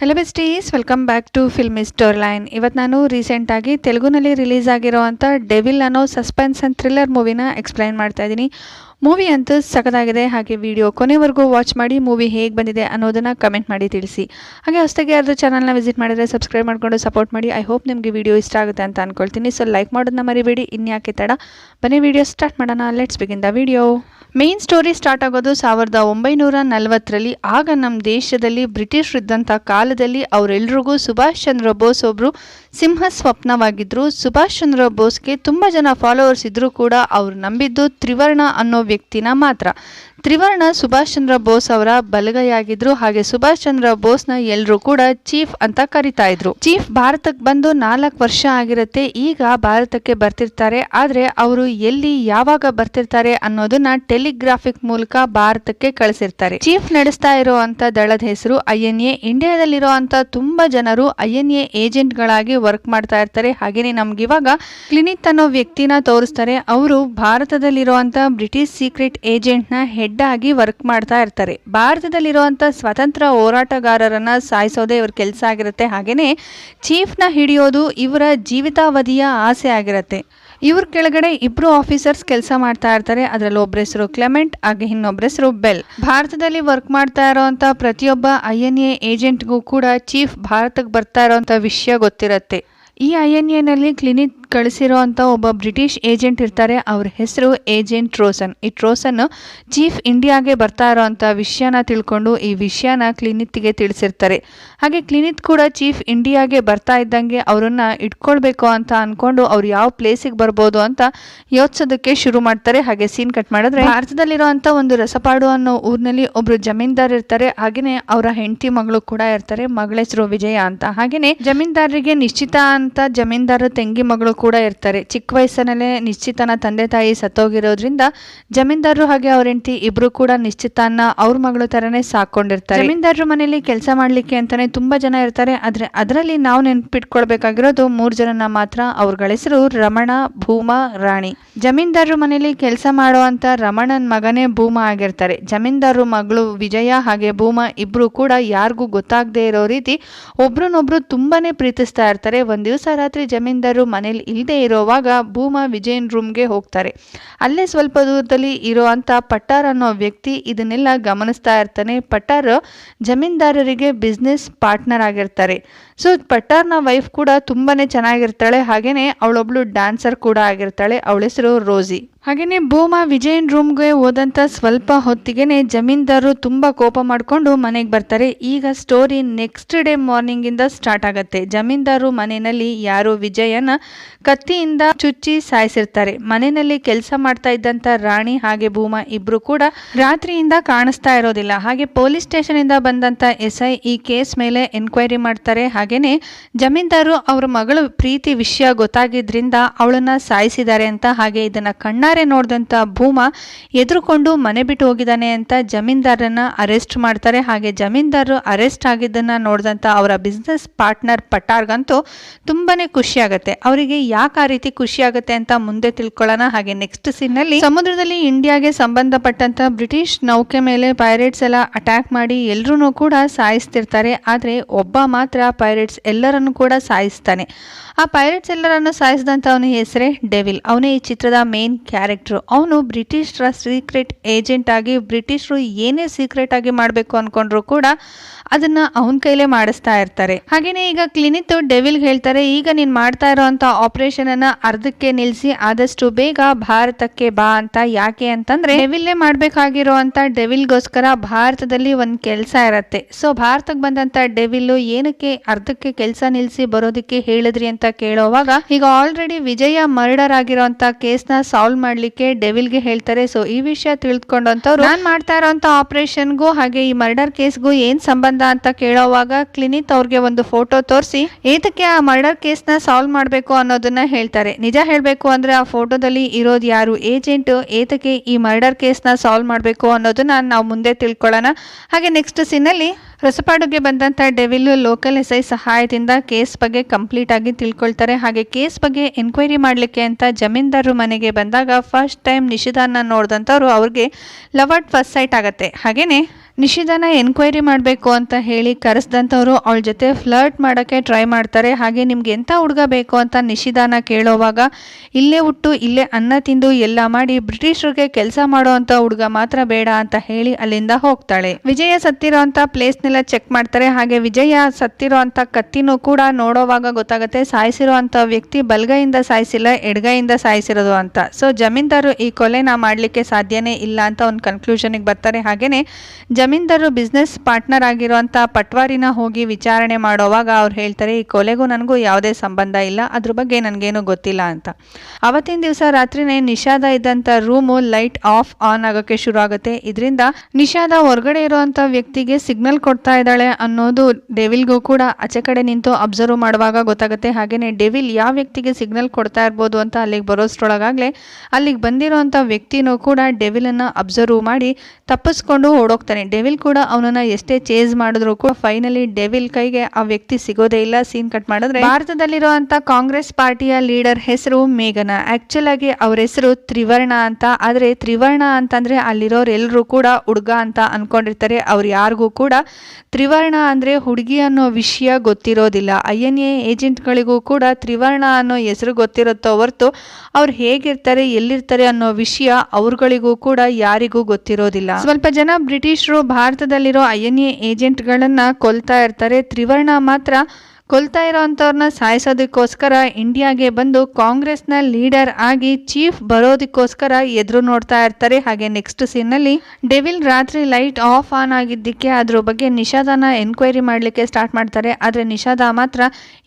Hello besties welcome back to film store line ಇವತ್ತು ನಾನು ರೀಸೆಂಟಾಗಿ ತೆಲುಗುನಲ್ಲಿ ರಿಲೀಸ್ ಆಗಿರೋವಂಥ ಡೆವಿಲ್ ಅನ್ನೋ ಸಸ್ಪೆನ್ಸ್ ಆ್ಯಂಡ್ ಥ್ರಿಲ್ಲರ್ ಮೂವಿನ ಎಕ್ಸ್ಪ್ಲೈನ್ ಮಾಡ್ತಾ ಇದ್ದೀನಿ. ಮೂವಿ ಅಂತೂ ಸಖತ್ತಾಗಿದೆ. ಹಾಗೆ ವಿಡಿಯೋ ಕೊನೆವರೆಗೂ ವಾಚ್ ಮಾಡಿ ಮೂವಿ ಹೇಗೆ ಬಂದಿದೆ ಅನ್ನೋದನ್ನು ಕಮೆಂಟ್ ಮಾಡಿ ತಿಳಿಸಿ. ಹಾಗೆ ಹೊಸದಾಗಿ ಯಾರು ಚಾನಲ್ನ ವಿಸಿಟ್ ಮಾಡಿದರೆ ಸಬ್ಸ್ಕ್ರೈಬ್ ಮಾಡಿಕೊಂಡು ಸಪೋರ್ಟ್ ಮಾಡಿ. ಐ ಹೋಪ್ ನಿಮಗೆ ವಿಡಿಯೋ ಇಷ್ಟ ಆಗುತ್ತೆ ಅಂತ ಅಂದ್ಕೊಳ್ತೀನಿ ಸೊ ಲೈಕ್ ಮಾಡೋದನ್ನ ಮರಿಬೇಡಿ. ಇನ್ಯಾಕೆ ತಡ? ಬನ್ನಿ ವಿಡಿಯೋ ಸ್ಟಾರ್ಟ್ ಮಾಡೋಣ. Let's begin the video main story start ಆಗೋದು ಸಾವಿರದ ಒಂಬೈನೂರ ನಲವತ್ತರಲ್ಲಿ. ಆಗ ನಮ್ಮ ದೇಶದಲ್ಲಿ ಬ್ರಿಟಿಷ್ ಇದ್ದಂಥ ಕಾಲದಲ್ಲಿ ಅವರೆಲ್ರಿಗೂ ಸುಭಾಷ್ ಚಂದ್ರ ಬೋಸ್ ಒಬ್ಬರು ಸಿಂಹ ಸ್ವಪ್ನವಾಗಿದ್ದರು ಸುಭಾಷ್ ಚಂದ್ರ ಬೋಸ್ಗೆ ತುಂಬ ಜನ ಫಾಲೋವರ್ಸ್ ಇದ್ದರೂ ಕೂಡ ಅವ್ರು ನಂಬಿದ್ದು ತ್ರಿವರ್ಣ ಅನ್ನೋ ವ್ಯಕ್ತಿನ ಮಾತ್ರ. ತ್ರಿವರ್ಣ ಸುಭಾಷ್ ಚಂದ್ರ ಬೋಸ್ ಅವರ ಬಲಗೈಯಾಗಿದ್ರು. ಹಾಗೆ ಸುಭಾಷ್ ಚಂದ್ರ ಬೋಸ್ನ ಎಲ್ಲರೂ ಕೂಡ ಚೀಫ್ ಅಂತ ಕರಿತಾ ಇದ್ರು. ಚೀಫ್ ಭಾರತಕ್ಕೆ ಬಂದು ನಾಲ್ಕು ವರ್ಷ ಆಗಿರುತ್ತೆ, ಈಗ ಭಾರತಕ್ಕೆ ಬರ್ತಿರ್ತಾರೆ. ಆದ್ರೆ ಅವರು ಎಲ್ಲಿ, ಯಾವಾಗ ಬರ್ತಿರ್ತಾರೆ ಅನ್ನೋದನ್ನ ಟೆಲಿಗ್ರಾಫಿಕ್ ಮೂಲಕ ಭಾರತಕ್ಕೆ ಕಳಿಸಿರ್ತಾರೆ. ಚೀಫ್ ನಡೆಸ್ತಾ ಇರುವಂತ ದಳದ ಹೆಸರು ಐ ಎನ್ ಎ ತುಂಬಾ ಜನರು ಐ ಎ ಏಜೆಂಟ್ ಗಳಾಗಿ ವರ್ಕ್ ಮಾಡ್ತಾ ಇರ್ತಾರೆ. ಹಾಗೇನೆ ನಮ್ಗೆ ಇವಾಗ ಕ್ಲಿನಿಕ್ ಅನ್ನೋ ವ್ಯಕ್ತಿನ ತೋರಿಸ್ತಾರೆ. ಅವರು ಭಾರತದಲ್ಲಿರುವಂತ ಬ್ರಿಟಿಷ್ ಸೀಕ್ರೆಟ್ ಏಜೆಂಟ್ನ ಹೆಡ್ ಆಗಿ ವರ್ಕ್ ಮಾಡ್ತಾ ಇರ್ತಾರೆ. ಭಾರತದಲ್ಲಿರುವಂಥ ಸ್ವತಂತ್ರ ಹೋರಾಟಗಾರರನ್ನ ಸಾಯಿಸೋದೇ ಇವ್ರ ಕೆಲಸ ಆಗಿರುತ್ತೆ. ಹಾಗೇನೆ ಚೀಫ್ನ ಹಿಡಿಯೋದು ಇವರ ಜೀವಿತಾವಧಿಯ ಆಸೆ ಆಗಿರುತ್ತೆ. ಇವ್ರ ಕೆಳಗಡೆ ಇಬ್ರು ಆಫೀಸರ್ಸ್ ಕೆಲಸ ಮಾಡ್ತಾ ಇರ್ತಾರೆ. ಅದರಲ್ಲಿ ಒಬ್ಬರ ಹೆಸರು ಕ್ಲೆಮೆಂಟ್, ಹಾಗೆ ಇನ್ನೊಬ್ಬರ ಹೆಸರು ಬೆಲ್. ಭಾರತದಲ್ಲಿ ವರ್ಕ್ ಮಾಡ್ತಾ ಇರೋವಂಥ ಪ್ರತಿಯೊಬ್ಬ ಐ ಎನ್ ಎ ಏಜೆಂಟ್ಗೂ ಕೂಡ ಚೀಫ್ ಭಾರತಕ್ಕೆ ಬರ್ತಾ ಇರೋವಂಥ ವಿಷಯ ಗೊತ್ತಿರುತ್ತೆ. ಈ ಐ ಎನ್ ಎನಲ್ಲಿ ಕ್ಲಿನಿಕ್ ಕಳಿಸಿರೋ ಒಬ್ಬ ಬ್ರಿಟಿಷ್ ಏಜೆಂಟ್ ಇರ್ತಾರೆ. ಅವ್ರ ಹೆಸರು ಏಜೆಂಟ್ ಟ್ರೋಸನ್. ಈ ಟ್ರೋಸನ್ ಚೀಫ್ ಇಂಡಿಯಾಗೆ ಬರ್ತಾ ಇರೋಂಥ ವಿಷಯನ ತಿಳ್ಕೊಂಡು ಈ ವಿಷಯನ ಕ್ಲಿನಿತ್ಗೆ ತಿಳಿಸಿರ್ತಾರೆ. ಹಾಗೆ ಕ್ಲಿನಿಕ್ ಕೂಡ ಚೀಫ್ ಇಂಡಿಯಾಗೆ ಬರ್ತಾ ಇದ್ದಂಗೆ ಅವರನ್ನ ಇಟ್ಕೊಳ್ಬೇಕು ಅಂತ ಅನ್ಕೊಂಡು ಅವ್ರು ಯಾವ ಪ್ಲೇಸಿಗೆ ಬರ್ಬೋದು ಅಂತ ಯೋಚಿಸೋದಕ್ಕೆ ಶುರು ಮಾಡ್ತಾರೆ. ಹಾಗೆ ಸೀನ್ ಕಟ್ ಮಾಡಿದ್ರೆ ಭಾರತದಲ್ಲಿರುವಂತ ಒಂದು ರಸಪಾಡು ಅನ್ನೋ ಊರಿನಲ್ಲಿ ಒಬ್ರು ಜಮೀನ್ದಾರ್ ಇರ್ತಾರೆ. ಹಾಗೆಯೇ ಅವರ ಹೆಂಡತಿ ಮಗಳು ಕೂಡ ಇರ್ತಾರೆ. ಮಗಳ ಹೆಸರು ವಿಜಯ ಅಂತ. ಹಾಗೆಯೇ ಜಮೀನ್ದಾರರಿಗೆ ನಿಶ್ಚಿತ ಅಂತ ಜಮೀನ್ದಾರ ತಂಗಿ ಮಗಳು ಕೂಡ ಇರ್ತಾರೆ. ಚಿಕ್ಕ ವಯಸ್ಸಿನಲ್ಲೇ ನಿಶ್ಚಿತನ ತಂದೆ ತಾಯಿ ಸತ್ತೋಗಿರೋದ್ರಿಂದ ಜಮೀನ್ದಾರರು ಹಾಗೆ ಅವ್ರ ಹೆಂಡತಿ ಇಬ್ರು ಕೂಡ ನಿಶ್ಚಿತನ ಅವ್ರ ಮಗಳ ತರನೇ ಸಾಕೊಂಡಿರ್ತಾರೆ. ಜಮೀನ್ದಾರರು ಮನೆಯಲ್ಲಿ ಕೆಲಸ ಮಾಡ್ಲಿಕ್ಕೆ ಅಂತಾನೆ ತುಂಬಾ ಜನ ಇರ್ತಾರೆ. ಆದ್ರೆ ಅದರಲ್ಲಿ ನಾವು ನೆನ್ಪಿಟ್ಕೊಳ್ಬೇಕಾಗಿರೋದು ಮೂರ್ ಜನನ ಮಾತ್ರ ಅವ್ರಗಳ ಹೆಸರು ರಮಣ, ಭೂಮ, ರಾಣಿ. ಜಮೀನ್ದಾರರ ಮನೇಲಿ ಕೆಲಸ ಮಾಡುವಂಥ ರಮಣನ ಮಗನೇ ಭೂಮ ಆಗಿರ್ತಾರೆ. ಜಮೀನ್ದಾರರು ಮಗಳು ವಿಜಯ ಹಾಗೆ ಭೂಮ ಇಬ್ಬರು ಕೂಡ ಯಾರಿಗೂ ಗೊತ್ತಾಗದೇ ಇರೋ ರೀತಿ ಒಬ್ರನ್ನೊಬ್ರು ತುಂಬಾ ಪ್ರೀತಿಸ್ತಾ ಇರ್ತಾರೆ. ಒಂದು ದಿವಸ ರಾತ್ರಿ ಜಮೀನ್ದಾರರು ಮನೇಲಿ ಇಲ್ಲದೆ ಇರೋವಾಗ ಭೂಮ ವಿಜಯನ್ ರೂಮ್ಗೆ ಹೋಗ್ತಾರೆ. ಅಲ್ಲೇ ಸ್ವಲ್ಪ ದೂರದಲ್ಲಿ ಇರೋವಂಥ ಪಟ್ಟಾರ್ ಅನ್ನೋ ವ್ಯಕ್ತಿ ಇದನ್ನೆಲ್ಲ ಗಮನಿಸ್ತಾ ಇರ್ತಾನೆ. ಪಟ್ಟಾರ್ ಜಮೀನ್ದಾರರಿಗೆ ಬಿಸ್ನೆಸ್ ಪಾರ್ಟ್ನರ್ ಆಗಿರ್ತಾರೆ. ಸೊ ಪಟ್ಟಾರ್ನ ವೈಫ್ ಕೂಡ ತುಂಬಾನೇ ಚೆನ್ನಾಗಿರ್ತಾಳೆ. ಹಾಗೇನೆ ಅವಳೊಬ್ಳು ಡ್ಯಾನ್ಸರ್ ಕೂಡ ಆಗಿರ್ತಾಳೆ. ಅವಳ ಹೆಸರು ರೋಸಿ ಹಾಗೇನೆ ಭೂಮಾ ವಿಜಯನ್ ರೂಮ್ಗೆ ಹೋದಂಥ ಸ್ವಲ್ಪ ಹೊತ್ತಿಗೆನೆ ಜಮೀನ್ದಾರರು ತುಂಬ ಕೋಪ ಮಾಡ್ಕೊಂಡು ಮನೆಗೆ ಬರ್ತಾರೆ. ಈಗ ಸ್ಟೋರಿ ನೆಕ್ಸ್ಟ್ ಡೇ ಮಾರ್ನಿಂಗ್ ಇಂದ ಸ್ಟಾರ್ಟ್ ಆಗುತ್ತೆ. ಜಮೀನ್ದಾರು ಮನೆಯಲ್ಲಿ ಯಾರು ವಿಜಯನ ಕತ್ತಿಯಿಂದ ಚುಚ್ಚಿ ಸಾಯಿಸಿರ್ತಾರೆ. ಮನೆಯಲ್ಲಿ ಕೆಲಸ ಮಾಡ್ತಾ ಇದ್ದಂಥ ರಾಣಿ ಹಾಗೆ ಭೂಮಾ ಇಬ್ಬರು ಕೂಡ ರಾತ್ರಿಯಿಂದ ಕಾಣಿಸ್ತಾ ಇರೋದಿಲ್ಲ. ಹಾಗೆ ಪೊಲೀಸ್ ಸ್ಟೇಷನ್ ಇಂದ ಬಂದಂತ ಎಸ್ ಐ ಈ ಕೇಸ್ ಮೇಲೆ ಎನ್ಕ್ವೈರಿ ಮಾಡ್ತಾರೆ. ಹಾಗೆಯೇ ಜಮೀನ್ದಾರು ಅವ್ರ ಮಗಳು ಪ್ರೀತಿ ವಿಷಯ ಗೊತ್ತಾಗಿದ್ದರಿಂದ ಅವಳನ್ನ ಸಾಯಿಸಿದ್ದಾರೆ ಅಂತ ಹಾಗೆ ಇದನ್ನ ಕಣ್ಣಾರೆ ನೋಡಿದಂಥ ಭೂಮ ಎದುರುಕೊಂಡು ಮನೆ ಬಿಟ್ಟು ಹೋಗಿದ್ದಾನೆ ಅಂತ ಜಮೀನ್ದಾರನ್ನ ಅರೆಸ್ಟ್ ಮಾಡ್ತಾರೆ. ಹಾಗೆ ಜಮೀನ್ದಾರರು ಅರೆಸ್ಟ್ ಆಗಿದ್ದನ್ನು ನೋಡಿದಂಥ ಅವರ ಬಿಸ್ನೆಸ್ ಪಾರ್ಟ್ನರ್ ಪಟಾರ್ಗಂತೂ ತುಂಬಾನೇ ಖುಷಿ ಆಗುತ್ತೆ ಅವರಿಗೆ ಯಾಕೆ ಆ ರೀತಿ ಖುಷಿ ಆಗುತ್ತೆ ಅಂತ ಮುಂದೆ ತಿಳ್ಕೊಳ್ಳೋಣ. ಹಾಗೆ ನೆಕ್ಸ್ಟ್ ಸೀನ್ನಲ್ಲಿ ಸಮುದ್ರದಲ್ಲಿ ಇಂಡಿಯಾಗೆ ಸಂಬಂಧಪಟ್ಟಂಥ ಬ್ರಿಟಿಷ್ ನೌಕೆ ಮೇಲೆ ಪೈರೇಟ್ಸ್ ಎಲ್ಲ ಅಟ್ಯಾಕ್ ಮಾಡಿ ಎಲ್ಲರೂ ಕೂಡ ಸಾಯಿಸ್ತಿರ್ತಾರೆ. ಆದರೆ ಒಬ್ಬ ಮಾತ್ರ ಪೈರೇಟ್ಸ್ ಎಲ್ಲರನ್ನು ಕೂಡ ಸಾಯಿಸ್ತಾನೆ. ಆ ಪೈರೇಟ್ಸ್ ಎಲ್ಲರನ್ನು ಸಾಯಿಸಿದಂತ ಅವನ ಹೆಸರೇ ಡೆವಿಲ್. ಅವನೇ ಈ ಚಿತ್ರದ ಮೇನ್ ಕ್ಯಾರೆಕ್ಟರ್. ಅವನು ಬ್ರಿಟಿಷ್ರ ಸೀಕ್ರೆಟ್ ಏಜೆಂಟ್ ಆಗಿ ಬ್ರಿಟಿಷರು ಏನೇ ಸೀಕ್ರೆಟ್ ಆಗಿ ಮಾಡಬೇಕು ಅನ್ಕೊಂಡ್ರು ಕೂಡ ಅದನ್ನ ಅವನ ಕೈಲೇ ಮಾಡಿಸ್ತಾ ಇರ್ತಾರೆ. ಹಾಗೆಯೇ ಈಗ ಕ್ಲಿನಿತ್ ಡೆವಿಲ್ ಹೇಳ್ತಾರೆ, ಈಗ ನೀನು ಮಾಡ್ತಾ ಇರೋಂತ ಆಪರೇಷನ್ ಅನ್ನ ಅರ್ಧಕ್ಕೆ ನಿಲ್ಸಿ, ಆದಷ್ಟು ಬೇಗ ಭಾರತಕ್ಕೆ ಬಾ ಅಂತ. ಯಾಕೆ ಅಂತಂದ್ರೆ ಡೆವಿಲ್ಲೇ ಮಾಡಬೇಕಾಗಿರೋವಂಥ ಡೆವಿಲ್ಗೋಸ್ಕರ ಭಾರತದಲ್ಲಿ ಒಂದು ಕೆಲಸ ಇರತ್ತೆ. ಸೊ ಭಾರತಕ್ಕೆ ಬಂದಂತ ಡೆವಿಲ್ ಏನಕ್ಕೆ ಅರ್ಧಕ್ಕೆ ಕೆಲಸ ನಿಲ್ಸಿ ಬರೋದಕ್ಕೆ ಹೇಳಿದ್ರಿ ಅಂತ ಕೇಳೋವಾಗ, ಈಗ ಆಲ್ರೆಡಿ ವಿಜಯ ಮರ್ಡರ್ ಆಗಿರೋಂತ ಕೇಸ್ನ ಸಾಲ್ವ್ ಮಾಡ್ಲಿಕ್ಕೆ ಡೆವಿಲ್ಗೆ ಹೇಳ್ತಾರೆ. ಸೊ ಈ ವಿಷಯ ತಿಳ್ಕೊಂಡಂತವ್ರು ನಾನು ಮಾಡ್ತಾ ಇರೋಂತ ಆಪರೇಷನ್ಗೂ ಹಾಗೆ ಈ ಮರ್ಡರ್ ಕೇಸ್ಗೂ ಏನ್ ಸಂಬಂಧ ಅಂತ ಕೇಳೋವಾಗ ಕ್ಲಿನಿಕ್ ಅವ್ರಿಗೆ ಒಂದು ಫೋಟೋ ತೋರಿಸಿ, ಏತಕ್ಕೆ ಆ ಮರ್ಡರ್ ಕೇಸ್ನ ಸಾಲ್ವ್ ಮಾಡಬೇಕು ಅನ್ನೋದನ್ನ ಹೇಳ್ತಾರೆ. ನಿಜ ಹೇಳಬೇಕು ಅಂದ್ರೆ ಆ ಫೋಟೋದಲ್ಲಿ ಇರೋದು ಯಾರು? ಏಜೆಂಟ್ ಏತಕ್ಕೆ ಈ ಮರ್ಡರ್ ಕೇಸ್ನ ಸಾಲ್ವ್ ಮಾಡಬೇಕು ಅನ್ನೋದನ್ನ ನಾವು ಮುಂದೆ ತಿಳ್ಕೊಳ್ಳೋಣ. ಹಾಗೆ ನೆಕ್ಸ್ಟ್ ಸೀನಲ್ಲಿ ರಸಪಾಡುಗೆ ಬಂದಂಥ ಡೆವಿಲ್ ಲೋಕಲ್ ಎಸ್ ಐ ಸಹಾಯದಿಂದ ಕೇಸ್ ಬಗ್ಗೆ ಕಂಪ್ಲೀಟ್ ಆಗಿ ತಿಳ್ಕೊಳ್ತಾರೆ. ಹಾಗೆ ಕೇಸ್ ಬಗ್ಗೆ ಎನ್ಕ್ವೈರಿ ಮಾಡಲಿಕ್ಕೆ ಅಂತ ಜಮೀನ್ದಾರರು ಮನೆಗೆ ಬಂದಾಗ ಫಸ್ಟ್ ಟೈಮ್ ನಿಷಿದಾನ ನೋಡಿದಂಥವ್ರು ಅವ್ರಿಗೆ ಲವ್ ಅಟ್ ಫಸ್ಟ್ ಸೈಟ್ ಆಗುತ್ತೆ. ಹಾಗೇನೆ ನಿಷಿದಾನ ಎನ್ಕ್ವೈರಿ ಮಾಡಬೇಕು ಅಂತ ಹೇಳಿ ಕರೆಸ್ದಂಥವ್ರು ಅವಳ ಜೊತೆ ಫ್ಲರ್ಟ್ ಮಾಡೋಕ್ಕೆ ಟ್ರೈ ಮಾಡ್ತಾರೆ. ಹಾಗೆ ನಿಮ್ಗೆ ಎಂಥ ಹುಡುಗ ಬೇಕು ಅಂತ ನಿಶಿದಾನ ಕೇಳೋವಾಗ ಇಲ್ಲೇ ಹುಟ್ಟು, ಇಲ್ಲೇ ಅನ್ನ ತಿಂದು, ಎಲ್ಲ ಮಾಡಿ ಬ್ರಿಟಿಷರಿಗೆ ಕೆಲಸ ಮಾಡೋ ಹುಡುಗ ಮಾತ್ರ ಬೇಡ ಅಂತ ಹೇಳಿ ಅಲ್ಲಿಂದ ಹೋಗ್ತಾಳೆ. ವಿಜಯ ಸತ್ತಿರೋ ಅಂತ ಪ್ಲೇಸ್ನೆಲ್ಲ ಚೆಕ್ ಮಾಡ್ತಾರೆ. ಹಾಗೆ ವಿಜಯ ಸತ್ತಿರೋ ಅಂತ ಕತ್ತಿನೂ ಕೂಡ ನೋಡೋವಾಗ ಗೊತ್ತಾಗುತ್ತೆ, ಸಾಯಿಸಿರೋ ಅಂತ ವ್ಯಕ್ತಿ ಬಲ್ಗೈಯಿಂದ ಸಾಯಿಸಿಲ್ಲ, ಎಡಗೈಯಿಂದ ಸಾಯಿಸಿರೋದು ಅಂತ. ಸೊ ಜಮೀನ್ದಾರು ಈ ಕೊಲೆನ ಮಾಡಲಿಕ್ಕೆ ಸಾಧ್ಯನೇ ಇಲ್ಲ ಅಂತ ಒಂದು ಕನ್ಕ್ಲೂಷನ್ಗೆ ಬರ್ತಾರೆ. ಹಾಗೇನೆ ಜಮೀನ್ದಾರು ಬಿಸ್ನೆಸ್ ಪಾರ್ಟ್ನರ್ ಆಗಿರುವಂಥ ಪಟ್ವಾರಿನ ಹೋಗಿ ವಿಚಾರಣೆ ಮಾಡೋವಾಗ ಅವ್ರು ಹೇಳ್ತಾರೆ, ಈ ಕೊಲೆಗೂ ನನಗೂ ಯಾವುದೇ ಸಂಬಂಧ ಇಲ್ಲ, ಅದ್ರ ಬಗ್ಗೆ ನನಗೇನು ಗೊತ್ತಿಲ್ಲ ಅಂತ. ಅವತ್ತಿನ ದಿವಸ ರಾತ್ರಿನೇ ನಿಷಾದ ಇದ್ದಂಥ ರೂಮು ಲೈಟ್ ಆಫ್ ಆನ್ ಆಗೋಕ್ಕೆ ಶುರು ಆಗುತ್ತೆ ಇದರಿಂದ ನಿಷಾದ ಹೊರಗಡೆ ಇರುವಂಥ ವ್ಯಕ್ತಿಗೆ ಸಿಗ್ನಲ್ ಕೊಡ್ತಾ ಇದ್ದಾಳೆ ಅನ್ನೋದು ಡೆವಿಲ್ಗೂ ಕೂಡ ಆಚೆ ಕಡೆ ನಿಂತು ಅಬ್ಸರ್ವ್ ಮಾಡುವಾಗ ಗೊತ್ತಾಗುತ್ತೆ. ಹಾಗೆಯೇ ಡೆವಿಲ್ ಯಾವ ವ್ಯಕ್ತಿಗೆ ಸಿಗ್ನಲ್ ಕೊಡ್ತಾ ಇರ್ಬೋದು ಅಂತ ಅಲ್ಲಿಗೆ ಬರೋಷ್ಟರೊಳಗಾಗಲೇ ಅಲ್ಲಿಗೆ ಬಂದಿರೋಂಥ ವ್ಯಕ್ತಿನೂ ಕೂಡ ಡೆವಿಲನ್ನು ಅಬ್ಸರ್ವ್ ಮಾಡಿ ತಪ್ಪಿಸ್ಕೊಂಡು ಓಡೋಗ್ತಾನೆ. ಡೆವಿಲ್ ಕೂಡ ಅವನನ್ನ ಎಷ್ಟೇ ಚೇಸ್ ಮಾಡಿದ್ರು ಕೂಡ ಫೈನಲಿ ಡೆವಿಲ್ ಕೈಗೆ ಆ ವ್ಯಕ್ತಿ ಸಿಗೋದೇ ಇಲ್ಲ ಸೀನ್ ಕಟ್ ಮಾಡಿದ್ರೆ. ಭಾರತದಲ್ಲಿರುವಂತ ಕಾಂಗ್ರೆಸ್ ಪಾರ್ಟಿಯ ಲೀಡರ್ ಹೆಸರು ಮೇಘನ. ಆಕ್ಚುಲ್ ಆಗಿ ಅವ್ರ ಹೆಸರು ತ್ರಿವರ್ಣ ಅಂತ. ಆದ್ರೆ ತ್ರಿವರ್ಣ ಅಂತಂದ್ರೆ ಅಲ್ಲಿರೋರು ಎಲ್ಲರೂ ಕೂಡ ಹುಡುಗ ಅಂತ ಅನ್ಕೊಂಡಿರ್ತಾರೆ. ಅವ್ರು ಯಾರಿಗೂ ಕೂಡ ತ್ರಿವರ್ಣ ಅಂದ್ರೆ ಹುಡುಗಿ ಅನ್ನೋ ವಿಷಯ ಗೊತ್ತಿರೋದಿಲ್ಲ. ಐ ಎನ್ ಎ ಏಜೆಂಟ್ಗಳಿಗೂ ಕೂಡ ತ್ರಿವರ್ಣ ಅನ್ನೋ ಹೆಸರು ಗೊತ್ತಿರುತ್ತೋ ಹೊರತು ಅವ್ರು ಹೇಗಿರ್ತಾರೆ, ಎಲ್ಲಿರ್ತಾರೆ ಅನ್ನೋ ವಿಷಯ ಅವ್ರಗಳಿಗೂ ಕೂಡ ಯಾರಿಗೂ ಗೊತ್ತಿರೋದಿಲ್ಲ. ಸ್ವಲ್ಪ ಜನ ಬ್ರಿಟಿಷರು ಭಾರತದಲ್ಲಿರೋ ಐ ಎನ್ ಎ ಏಜೆಂಟ್ಗಳನ್ನು ಕೊಲ್ತಾ ಇರ್ತಾರೆ. ತ್ರಿವರ್ಣ ಮಾತ್ರ ಕೊಲ್ತಾ ಇರೋವಂಥವ್ರನ್ನ ಸಾಯಿಸೋದಕ್ಕೋಸ್ಕರ ಇಂಡಿಯಾಗೆ ಬಂದು ಕಾಂಗ್ರೆಸ್ನ ಲೀಡರ್ ಆಗಿ ಚೀಫ್ ಬರೋದಕ್ಕೋಸ್ಕರ ಎದುರು ನೋಡ್ತಾ ಇರ್ತಾರೆ. ಹಾಗೆ ನೆಕ್ಸ್ಟ್ ಸೀನಲ್ಲಿ ಡೆವಿಲ್ ರಾತ್ರಿ ಲೈಟ್ ಆಫ್ ಆನ್ ಆಗಿದ್ದಕ್ಕೆ ಅದ್ರ ಬಗ್ಗೆ ನಿಷಾದನ ಎನ್ಕ್ವೈರಿ ಮಾಡಲಿಕ್ಕೆ ಸ್ಟಾರ್ಟ್ ಮಾಡ್ತಾರೆ. ಆದರೆ ನಿಷಾದ ಮಾತ್ರ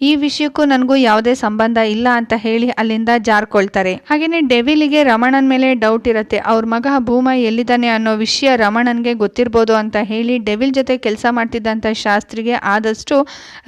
ಈ ವಿಷಯಕ್ಕೂ ನನಗೂ ಯಾವುದೇ ಸಂಬಂಧ ಇಲ್ಲ ಅಂತ ಹೇಳಿ ಅಲ್ಲಿಂದ ಜಾರ್ಕೊಳ್ತಾರೆ. ಹಾಗೆಯೇ ಡೆವಿಲಿಗೆ ರಮಣನ್ ಮೇಲೆ ಡೌಟ್ ಇರುತ್ತೆ. ಅವ್ರ ಮಗ ಭೂಮ ಎಲ್ಲಿದ್ದಾನೆ ಅನ್ನೋ ವಿಷಯ ರಮಣನ್ಗೆ ಗೊತ್ತಿರ್ಬೋದು ಅಂತ ಹೇಳಿ ಡೆವಿಲ್ ಜೊತೆ ಕೆಲಸ ಮಾಡ್ತಿದ್ದಂಥ ಶಾಸ್ತ್ರಿಗೆ ಆದಷ್ಟು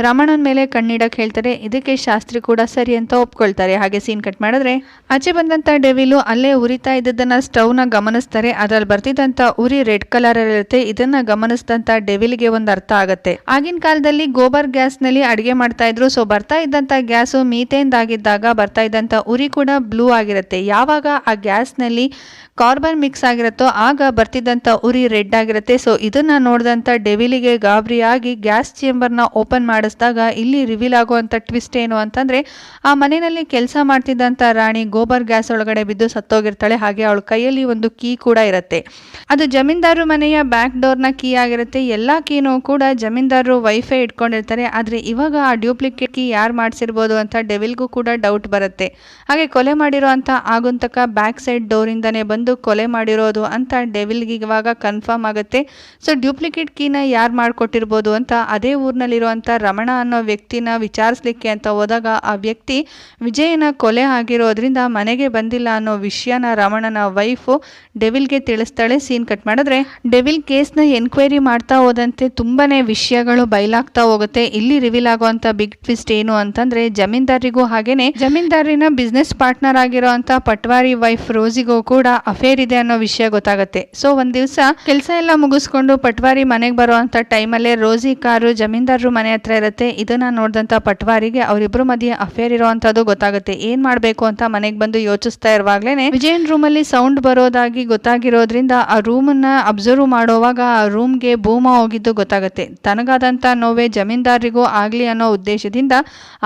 ರಮಣನ್ ಮೇಲೆ ಕಣ್ಣಿಡಕ್ ಹೇಳ್ತಾರೆ ಇದಕ್ಕೆ ಶಾಸ್ತ್ರಿ ಕೂಡ ಸರಿ ಅಂತ ಒಪ್ಕೊಳ್ತಾರೆ. ಹಾಗೆ ಸೀನ್ ಕಟ್ ಮಾಡಿದ್ರೆ, ಆಚೆ ಬಂದಂತ ಡೆವಿಲು ಅಲ್ಲೇ ಉರಿತಾ ಇದ್ದದನ್ನ ನ ಗಮನಿಸ್ತಾರೆ. ಅದ್ರಲ್ಲಿ ಬರ್ತಿದ್ದಂತ ಉರಿ ರೆಡ್ ಕಲರ್ ಇರುತ್ತೆ. ಇದನ್ನ ಗಮನಿಸಿದಂತ ಡೆವಿಲ್ಗೆ ಒಂದು ಅರ್ಥ ಆಗುತ್ತೆ. ಆಗಿನ ಕಾಲದಲ್ಲಿ ಗೋಬರ್ ಗ್ಯಾಸ್ನಲ್ಲಿ ಅಡಿಗೆ ಮಾಡ್ತಾ ಇದ್ರು. ಸೊ ಬರ್ತಾ ಇದ್ದಂತ ಗ್ಯಾಸ್ ಮೀಥೇನ್ ಆಗಿದ್ದಾಗ ಬರ್ತಾ ಇದ್ದಂತ ಉರಿ ಕೂಡ ಬ್ಲೂ ಆಗಿರುತ್ತೆ. ಯಾವಾಗ ಆ ಗ್ಯಾಸ್ನಲ್ಲಿ ಕಾರ್ಬನ್ ಮಿಕ್ಸ್ ಆಗಿರುತ್ತೋ, ಆಗ ಬರ್ತಿದ್ದಂಥ ಉರಿ ರೆಡ್ ಆಗಿರುತ್ತೆ. ಸೊ ಇದನ್ನ ನೋಡಿದಂಥ ಡೆವಿಲಿಗೆ ಗಾಬರಿಯಾಗಿ ಗ್ಯಾಸ್ ಚೇಂಬರ್ನ ಓಪನ್ ಮಾಡಿಸಿದಾಗ ಇಲ್ಲಿ ರಿವೀಲ್ ಆಗುವಂಥ ಟ್ವಿಸ್ಟ್ ಏನು ಅಂತಂದ್ರೆ, ಆ ಮನೆಯಲ್ಲಿ ಕೆಲಸ ಮಾಡ್ತಿದ್ದಂಥ ರಾಣಿ ಗೋಬರ್ ಗ್ಯಾಸ್ ಒಳಗಡೆ ಬಿದ್ದು ಸತ್ತೋಗಿರ್ತಾಳೆ. ಹಾಗೆ ಅವಳ ಕೈಯಲ್ಲಿ ಒಂದು ಕೀ ಕೂಡ ಇರುತ್ತೆ. ಅದು ಜಮೀನ್ದಾರು ಮನೆಯ ಬ್ಯಾಕ್ ಡೋರ್ನ ಕೀ ಆಗಿರುತ್ತೆ. ಎಲ್ಲ ಕೀನೂ ಕೂಡ ಜಮೀನ್ದಾರರು ವೈಫೈ ಇಟ್ಕೊಂಡಿರ್ತಾರೆ. ಆದರೆ ಇವಾಗ ಆ ಡ್ಯೂಪ್ಲಿಕೇಟ್ ಕೀ ಯಾರು ಮಾಡಿಸಿರ್ಬೋದು ಅಂತ ಡೆವಿಲ್ಗೂ ಕೂಡ ಡೌಟ್ ಬರುತ್ತೆ. ಹಾಗೆ ಕೊಲೆ ಮಾಡಿರೋ ಅಂತ ಆಗುಂತಕ ಬ್ಯಾಕ್ ಸೈಡ್ ಡೋರಿಂದನೇ ಬಂದು ಕೊಲೆ ಮಾಡಿರೋದು ಅಂತ ಡೆವಿಲ್ಗೆ ಇವಾಗ ಕನ್ಫರ್ಮ್ ಆಗುತ್ತೆ. ಸೊ ಡ್ಯೂಪ್ಲಿಕೇಟ್ ಕೀನ ಯಾರು ಮಾಡಿಕೊಟ್ಟಿರ್ಬೋದು ಅಂತ ಅದೇ ಊರಿನಲ್ಲಿರುವಂಥ ರಮಣ ಅನ್ನೋ ವ್ಯಕ್ತಿನ ವಿಚಾರಿಸ್ಲಿಕ್ಕೆ ಅಂತ ಹೋದಾಗ ಆ ವ್ಯಕ್ತಿ ವಿಜಯನ ಕೊಲೆ ಆಗಿರೋದ್ರಿಂದ ಮನೆಗೆ ಬಂದಿಲ್ಲ ಅನ್ನೋ ವಿಷಯನ ರಮಣನ ವೈಫು ಡೆವಿಲ್ಗೆ ತಿಳಿಸ್ತಾಳೆ ಸೀನ್ ಕಟ್ ಮಾಡಿದ್ರೆ. ಡೆವಿಲ್ ಕೇಸ್ನ ಎನ್ಕ್ವೈರಿ ಮಾಡ್ತಾ ಹೋದಂತೆ ತುಂಬಾನೇ ವಿಷಯಗಳು ಬಯಲಾಗ್ತಾ ಹೋಗುತ್ತೆ. ಇಲ್ಲಿ ರಿವೀಲ್ ಆಗುವಂತ ಬಿಗ್ ಟ್ವಿಸ್ಟ್ ಏನು ಅಂತಂದ್ರೆ ಜಮೀನ್ದಾರಿಗೂ ಹಾಗೇನೆ. ಜಮೀನ್ದಾರಿನ ಬಿಸ್ನೆಸ್ ಪಾರ್ಟ್ನರ್ ಆಗಿರೋಂತ ಪಟ್ವಾರಿ ವೈಫ್ ರೋಸಿಗೂ ಕೂಡ ಅಫೇರ್ ಇದೆ ಅನ್ನೋ ವಿಷಯ ಗೊತ್ತಾಗುತ್ತೆ. ಸೊ ಒಂದ್ ದಿವಸ ಕೆಲಸ ಎಲ್ಲ ಮುಗಿಸ್ಕೊಂಡು ಪಟ್ವಾರಿ ಮನೆಗೆ ಬರುವಂತ ಟೈಮಲ್ಲೇ ರೋಸಿ ಕಾರು, ಜಮೀನ್ದಾರರು ಮನೆ ಹತ್ರ ಇರುತ್ತೆ. ಇದನ್ನ ನೋಡಿದಂತ ಪಟ್ವಾರಿಗೆ ಅವರಿಬ್ರು ಮಧ್ಯೆ ಅಫೇರ್ ಇರುವಂತದ್ದು ಗೊತ್ತಾಗುತ್ತೆ. ಏನ್ ಮಾಡ್ಬೇಕು ಅಂತ ಮನೆಗೆ ಬಂದು ಯೋಚಿಸ್ತಾ ಇರುವಾಗ್ಲೇನೆ ವಿಜಯನ್ ರೂಮ್ ಅಲ್ಲಿ ಸೌಂಡ್ ಬರೋದಾಗಿ ಗೊತ್ತಾಗಿರೋದ್ರಿಂದ ಆ ರೂಮ್ ಅನ್ನ ಅಬ್ಸರ್ವ್ ಮಾಡೋವಾಗ ಆ ರೂಮ್ಗೆ ಭೂಮ ಹೋಗಿದ್ದು ಗೊತ್ತಾಗುತ್ತೆ. ತನಗಾದಂತ ನೋವೇ ಜಮೀನ್ದಾರರಿಗೂ ಆಗ್ಲಿ ಅನ್ನೋ ಉದ್ದೇಶದಿಂದ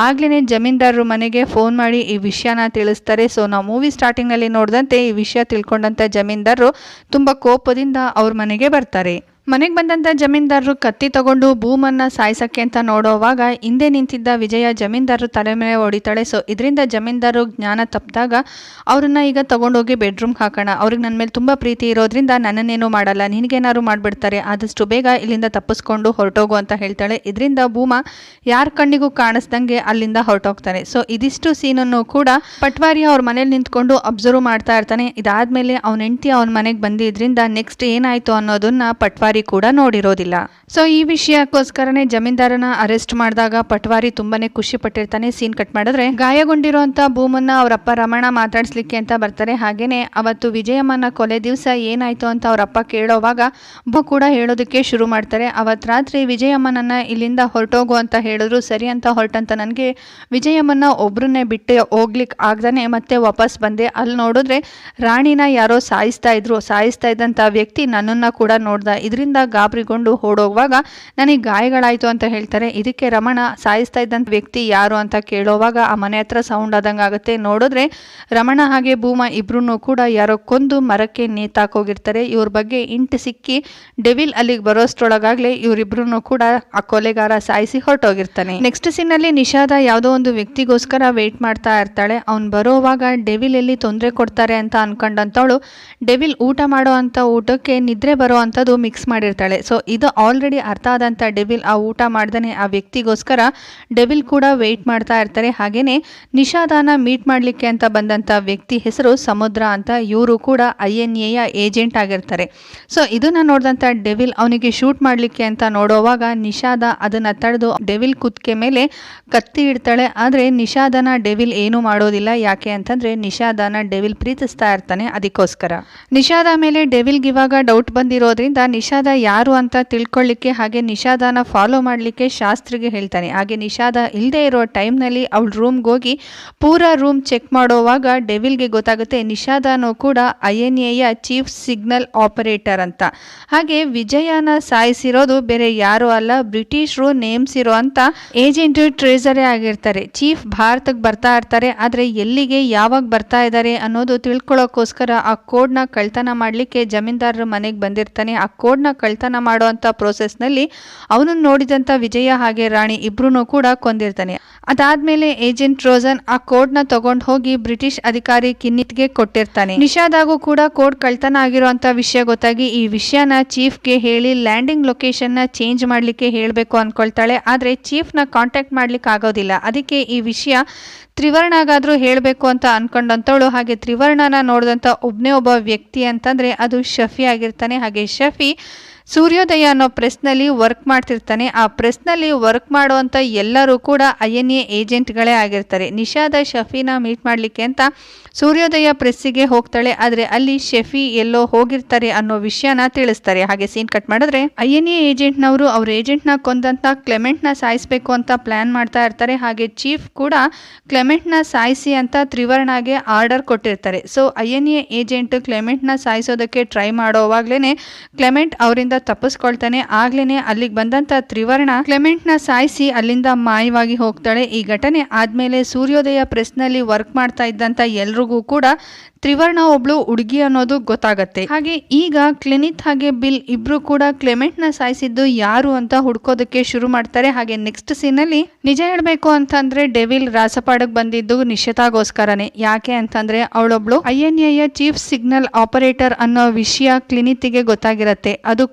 ಆಗ್ಲೇನೆ ಜಮೀನ್ದಾರರು ಮನೆಗೆ ಫೋನ್ ಮಾಡಿ ಈ ವಿಷಯನ ತಿಳಿಸ್ತಾರೆ. ಸೊ ನಾವು ಮೂವಿ ಸ್ಟಾರ್ಟಿಂಗ್ನಲ್ಲಿ ನೋಡಿದಂತೆ ಈ ವಿಷಯ ತಿಳ್ಕೊಂಡಂತ ಜಮೀನ್ದಾರರು ತುಂಬಾ ಕೋಪದಿಂದ ಅವ್ರ ಮನೆಗೆ ಬರ್ತಾರೆ. ಮನೆಗೆ ಬಂದಂಥ ಜಮೀನ್ದಾರರು ಕತ್ತಿ ತಗೊಂಡು ಭೂಮನ್ನ ಸಾಯಿಸಕ್ಕೆ ಅಂತ ನೋಡೋವಾಗ ಹಿಂದೆ ನಿಂತಿದ್ದ ವಿಜಯ ಜಮೀನ್ದಾರರು ತಲೆ ಮೇಲೆ ಹೊಡಿತಾಳೆ. ಸೊ ಇದರಿಂದ ಜಮೀನ್ದಾರರು ಜ್ಞಾನ ತಪ್ಪಿದಾಗ ಅವ್ರನ್ನ ಈಗ ತಗೊಂಡೋಗಿ ಬೆಡ್ರೂಮ್ಗೆ ಹಾಕೋಣ. ಅವ್ರಿಗೆ ನನ್ನ ಮೇಲೆ ತುಂಬ ಪ್ರೀತಿ ಇರೋದ್ರಿಂದ ನನ್ನನ್ನೇನು ಮಾಡಲ್ಲ. ನಿನಗೇನಾದ್ರು ಮಾಡಿಬಿಡ್ತಾರೆ. ಆದಷ್ಟು ಬೇಗ ಇಲ್ಲಿಂದ ತಪ್ಪಿಸ್ಕೊಂಡು ಹೊರಟೋಗು ಅಂತ ಹೇಳ್ತಾಳೆ. ಇದರಿಂದ ಭೂಮ ಯಾರ ಕಣ್ಣಿಗೂ ಕಾಣಿಸ್ದಂಗೆ ಅಲ್ಲಿಂದ ಹೊರಟೋಗ್ತಾನೆ. ಸೊ ಇದಿಷ್ಟು ಸೀನನ್ನು ಕೂಡ ಪಟ್ವಾರಿ ಅವ್ರ ಮನೇಲಿ ನಿಂತ್ಕೊಂಡು ಅಬ್ಸರ್ವ್ ಮಾಡ್ತಾ ಇರ್ತಾನೆ. ಇದಾದ್ಮೇಲೆ ಅವನ ಹೆಂಡತಿ ಅವನ ಮನೆಗೆ ಬಂದಿದ್ರಿಂದ ನೆಕ್ಸ್ಟ್ ಏನಾಯಿತು ಅನ್ನೋದನ್ನ ಪಟ್ವಾರಿ ಕೂಡ ನೋಡಿರೋದಿಲ್ಲ. ಸೊ ಈ ವಿಷಯಕ್ಕೋಸ್ಕರನೇ ಜಮೀನ್ದಾರನ ಅರೆಸ್ಟ್ ಮಾಡಿದಾಗ ಪಟ್ವಾರಿ ತುಂಬಾನೇ ಖುಷಿ ಪಟ್ಟಿರ್ತಾನೆ ಸೀನ್ ಕಟ್ ಮಾಡಿದ್ರೆ. ಗಾಯಗೊಂಡಿರುವಂತ ಭೂಮನ್ನ ಅವರಪ್ಪ ರಮಣ ಮಾತಾಡ್ಸ್ಲಿಕ್ಕೆ ಅಂತ ಬರ್ತಾರೆ. ಹಾಗೇನೆ ಅವತ್ತು ವಿಜಯಮ್ಮನ ಕೊಲೆ ದಿವಸ ಏನಾಯ್ತು ಅಂತ ಅವರಪ್ಪ ಕೇಳೋವಾಗ ಭೂ ಕೂಡ ಹೇಳೋದಕ್ಕೆ ಶುರು ಮಾಡ್ತಾರೆ. ಅವತ್ ರಾತ್ರಿ ವಿಜಯಮ್ಮನನ್ನ ಇಲ್ಲಿಂದ ಹೊರಟೋಗು ಅಂತ ಹೇಳಿದ್ರು. ಸರಿ ಅಂತ ಹೊರಟಂತ ನನಗೆ ವಿಜಯಮ್ಮನ ಒಬ್ರನ್ನೇ ಬಿಟ್ಟು ಹೋಗ್ಲಿಕ್ಕೆ ಆಗ್ದಾನೆ ಮತ್ತೆ ವಾಪಸ್ ಬಂದೆ. ಅಲ್ಲಿ ನೋಡಿದ್ರೆ ರಾಣಿನ ಯಾರೋ ಸಾಯಿಸ್ತಾ ಇದ್ರು. ಸಾಯಿಸ್ತಾ ಇದ್ದಂತ ವ್ಯಕ್ತಿ ನನ್ನನ್ನ ಕೂಡ ನೋಡ್ದ. ಇದರಿಂದ ಅಲ್ಲಿಂದ ಗಾಬರಿಗೊಂಡು ಓಡೋಗುವಾಗ, ನನಗೆ ಗಾಯಗಳಾಯಿತು ಅಂತ ಹೇಳ್ತಾರೆ. ಇದಕ್ಕೆ ರಮಣ ಸಾಯಿಸ್ತಾ ಇದ್ದಂಥ ವ್ಯಕ್ತಿ ಯಾರು ಅಂತ ಕೇಳೋವಾಗ ಆ ಮನೆ ಹತ್ರ ಸೌಂಡ್ ಆದಂಗೆ ಆಗುತ್ತೆ. ನೋಡಿದ್ರೆ ರಮಣ ಹಾಗೆ ಭೂಮ ಇಬ್ರು ಕೂಡ ಯಾರೋ ಕೊಂದು ಮರಕ್ಕೆ ನೇತಾಕೋಗಿರ್ತಾರೆ. ಇವ್ರ ಬಗ್ಗೆ ಇಂಟು ಸಿಕ್ಕಿ ಡೆವಿಲ್ ಅಲ್ಲಿಗೆ ಬರೋಷ್ಟ್ರೊಳಗಾಗ್ಲೇ ಇವರಿಬ್ರು ಕೂಡ ಆ ಕೊಲೆಗಾರ ಸಾಯಿಸಿ ಹೊರಟೋಗಿರ್ತಾನೆ. ನೆಕ್ಸ್ಟ್ ಸೀನಲ್ಲಿ ನಿಷಾದ ಯಾವುದೋ ಒಂದು ವ್ಯಕ್ತಿಗೋಸ್ಕರ ವೆಯ್ಟ್ ಮಾಡ್ತಾ ಇರ್ತಾಳೆ. ಅವ್ನು ಬರೋವಾಗ ಡೆವಿಲ್ ಎಲ್ಲಿ ತೊಂದರೆ ಕೊಡ್ತಾರೆ ಅಂತ ಅನ್ಕೊಂಡಂತವಳು, ಡೆವಿಲ್ ಊಟ ಮಾಡೋ ಅಂತ ಊಟಕ್ಕೆ ನಿದ್ರೆ ಬರೋ ಅಂಥದ್ದು ಮಿಕ್ಸ್ ಮಾಡಿರ್ತಾಳೆ. ಸೊ ಇದು ಆಲ್ರೆಡಿ ಅರ್ಥ ಆದಂಥ ಡೆವಿಲ್ ಆ ಊಟ ಮಾಡ್ದೇ ಆ ವ್ಯಕ್ತಿಗೋಸ್ಕರ ಡೆವಿಲ್ ಕೂಡ ವೆಯ್ಟ್ ಮಾಡ್ತಾ ಇರ್ತಾರೆ. ಹಾಗೆಯೇ ನಿಷಾದಾನ ಮೀಟ್ ಮಾಡಲಿಕ್ಕೆ ಅಂತ ಬಂದಂಥ ವ್ಯಕ್ತಿ ಹೆಸರು ಸಮುದ್ರ ಅಂತ ಇವರು ಕೂಡ ಐ ಎನ್ ಎಯ ಏಜೆಂಟ್ ಆಗಿರ್ತಾರೆ. ಸೊ ಇದನ್ನ ನೋಡಿದಂಥ ಡೆವಿಲ್ ಅವನಿಗೆ ಶೂಟ್ ಮಾಡಲಿಕ್ಕೆ ಅಂತ ನೋಡೋವಾಗ ನಿಷಾದ ಅದನ್ನ ತಡೆದು ಡೆವಿಲ್ ಕುತ್ತಿಗೆ ಮೇಲೆ ಕತ್ತಿ ಇಡ್ತಾಳೆ. ಆದರೆ ನಿಷಾದನ ಡೆವಿಲ್ ಏನೂ ಮಾಡೋದಿಲ್ಲ. ಯಾಕೆ ಅಂತಂದ್ರೆ ನಿಷಾದನ ಡೆವಿಲ್ ಪ್ರೀತಿಸ್ತಾ ಇರ್ತಾನೆ ಅದಕ್ಕೋಸ್ಕರ. ನಿಷಾದ ಮೇಲೆ ಡೆವಿಲ್ಗೆ ಇವಾಗ ಡೌಟ್ ಬಂದಿರೋದ್ರಿಂದ ನಿಷಾದ ಯಾರು ಅಂತ ತಿಳ್ಕೊಳ್ಳಿಕ್ಕೆ ಹಾಗೆ ನಿಷಾದನ ಫಾಲೋ ಮಾಡಲಿಕ್ಕೆ ಶಾಸ್ತ್ರಿಗೆ ಹೇಳ್ತಾನೆ. ಹಾಗೆ ನಿಷಾದ ಇಲ್ಲದೆ ಇರೋ ಟೈಮ್ನಲ್ಲಿ ಅವಳ ರೂಮ್ಗೆ ಹೋಗಿ ಪೂರಾ ರೂಮ್ ಚೆಕ್ ಮಾಡೋವಾಗ ಡೆವಿಲ್ಗೆ ಗೊತ್ತಾಗುತ್ತೆ ನಿಷಾದನೂ ಕೂಡ I N ಎಯ chief signal operator ಅಂತ. ಹಾಗೆ ವಿಜಯನ ಸಾಯಿಸಿರೋದು ಬೇರೆ ಯಾರು ಅಲ್ಲ, ಬ್ರಿಟಿಷರು ನೇಮಿಸಿರೋ ಅಂತ ಏಜೆಂಟ್ ಟ್ರೇಸರೇ ಆಗಿರ್ತಾರೆ. ಚೀಫ್ ಭಾರತಕ್ಕೆ ಬರ್ತಾ ಇರ್ತಾರೆ, ಆದರೆ ಎಲ್ಲಿಗೆ ಯಾವಾಗ ಬರ್ತಾ ಇದ್ದಾರೆ ಅನ್ನೋದು ತಿಳ್ಕೊಳ್ಳೋಕ್ಕೋಸ್ಕರ ಆ ಕೋಡ್ನ ಕಳ್ತನ ಮಾಡಲಿಕ್ಕೆ ಜಮೀನ್ದಾರರು ಮನೆಗೆ ಬಂದಿರ್ತಾನೆ. ಆ ಕೋಡ್ನ ಕಳ್ತನ ಮಾಡುವಂಥ ಪ್ರೋಸೆಸ್ನಲ್ಲಿ ಅವನನ್ನು ನೋಡಿದಂಥ ವಿಜಯ ಹಾಗೆ ರಾಣಿ ಇಬ್ರು ಕೂಡ ಕೊಂದಿರ್ತಾನೆ. ಅದಾದ್ಮೇಲೆ ಏಜೆಂಟ್ ರೋಜನ್ ಆ ಕೋಡ್ನ ತಗೊಂಡು ಹೋಗಿ ಬ್ರಿಟಿಷ್ ಅಧಿಕಾರಿ ಕಿನ್ನಿತ್ಗೆ ಕೊಟ್ಟಿರ್ತಾನೆ. ನಿಷಾದಾಗೂ ಕೂಡ ಕೋಡ್ ಕಳ್ತನ ಆಗಿರುವಂತ ವಿಷಯ ಗೊತ್ತಾಗಿ ಈ ವಿಷಯನ ಚೀಫ್ಗೆ ಹೇಳಿ ಲ್ಯಾಂಡಿಂಗ್ ಲೊಕೇಶನ್ನ ಚೇಂಜ್ ಮಾಡಲಿಕ್ಕೆ ಹೇಳಬೇಕು ಅನ್ಕೊಳ್ತಾಳೆ. ಆದರೆ ಚೀಫ್ನ ಕಾಂಟ್ಯಾಕ್ಟ್ ಮಾಡ್ಲಿಕ್ಕೆ ಆಗೋದಿಲ್ಲ ಅದಕ್ಕೆ ಈ ವಿಷಯ ತ್ರಿವರ್ಣಗಾದ್ರೂ ಹೇಳಬೇಕು ಅಂತ ಅನ್ಕೊಂಡಂತವಳು ಹಾಗೆ ತ್ರಿವರ್ಣನ ನೋಡಿದಂಥ ಒಬ್ಬನೇ ಒಬ್ಬ ವ್ಯಕ್ತಿ ಅಂತಂದರೆ ಅದು ಶಫಿ ಆಗಿರ್ತಾನೆ. ಹಾಗೆ ಶಫಿ ಸೂರ್ಯೋದಯ ಅನ್ನೋ ಪ್ರೆಸ್ನಲ್ಲಿ ವರ್ಕ್ ಮಾಡ್ತಿರ್ತಾನೆ. ಆ ಪ್ರೆಸ್ನಲ್ಲಿ ವರ್ಕ್ ಮಾಡುವಂಥ ಎಲ್ಲರೂ ಕೂಡ ಐ ಎನ್ ಎ ಏಜೆಂಟ್ಗಳೇ ಆಗಿರ್ತಾರೆ. ನಿಷಾದ, ಶಫಿನ ಮೀಟ್ ಮಾಡಲಿಕ್ಕೆ ಅಂತ ಸೂರ್ಯೋದಯ ಪ್ರೆಸ್ಸಿಗೆ ಹೋಗ್ತಾಳೆ. ಆದರೆ ಅಲ್ಲಿ ಶಫಿ ಎಲ್ಲೋ ಹೋಗಿರ್ತಾರೆ ಅನ್ನೋ ವಿಷಯನ ತಿಳಿಸ್ತಾರೆ. ಹಾಗೆ ಸೀನ್ ಕಟ್ ಮಾಡಿದ್ರೆ ಐ ಎನ್ ಎ ಏಜೆಂಟ್ನವರು ಅವ್ರ ಏಜೆಂಟ್ನ ಕೊಂದಂತ ಕ್ಲೆಮೆಂಟ್ನ ಸಾಯಿಸಬೇಕು ಅಂತ ಪ್ಲಾನ್ ಮಾಡ್ತಾ ಇರ್ತಾರೆ. ಹಾಗೆ ಚೀಫ್ ಕೂಡ ಕ್ಲೆಮೆಂಟ್ನ ಸಾಯಿಸಿ ಅಂತ ತ್ರಿವರ್ಣಗೆ ಆರ್ಡರ್ ಕೊಟ್ಟಿರ್ತಾರೆ. So, I N A agent ಕ್ಲೆಮೆಂಟ್ನ ಸಾಯಿಸೋದಕ್ಕೆ ಟ್ರೈ ಮಾಡೋವಾಗ್ಲೇ ಕ್ಲೆಮೆಂಟ್ ಅವರಿಂದ ತಪ್ಪಿಸ್ಕೊಳ್ತಾನೆ. ಆಗ್ಲೇನೆ ಅಲ್ಲಿಗೆ ಬಂದಂತ ತ್ರಿವರ್ಣ ಕ್ಲೆಮೆಂಟ್ನ ಸಾಯಿಸಿ ಅಲ್ಲಿಂದ ಮಾಯವಾಗಿ ಹೋಗ್ತಾಳೆ. ಈ ಘಟನೆ ಆದ್ಮೇಲೆ ಸೂರ್ಯೋದಯ ಪ್ರೆಸ್ನಲ್ಲಿ ವರ್ಕ್ ಮಾಡ್ತಾ ಇದ್ದಂತ ಎಲ್ರಿಗೂ ಕೂಡ ತ್ರಿವರ್ಣ ಒಬ್ಳು ಹುಡುಗಿ ಅನ್ನೋದು ಗೊತ್ತಾಗತ್ತೆ. ಹಾಗೆ ಈಗ ಕ್ಲಿನಿತ್ ಹಾಗೆ ಬಿಲ್ ಇಬ್ರು ಕೂಡ ಕ್ಲೆಮೆಂಟ್ನ ಸಾಯಿಸಿದ್ದು ಯಾರು ಅಂತ ಹುಡ್ಕೋದಕ್ಕೆ ಶುರು ಮಾಡ್ತಾರೆ. ಹಾಗೆ ನೆಕ್ಸ್ಟ್ ಸೀನ್ ಅಲ್ಲಿ ನಿಜ ಹೇಳ್ಬೇಕು ಅಂತಂದ್ರೆ ಡೆವಿಲ್ ರಾಸಪಾಡಕ್ ಬಂದಿದ್ದು ನಿಶ್ಚಿತಾಗೋಸ್ಕರನೇ. ಯಾಕೆ ಅಂತಂದ್ರೆ ಅವಳೊಬ್ಳು I N A chief signal operator ಅನ್ನೋ ವಿಷಯ ಕ್ಲಿನಿತ್ಗೆ ಗೊತ್ತಾಗಿರತ್ತೆ. ಅದು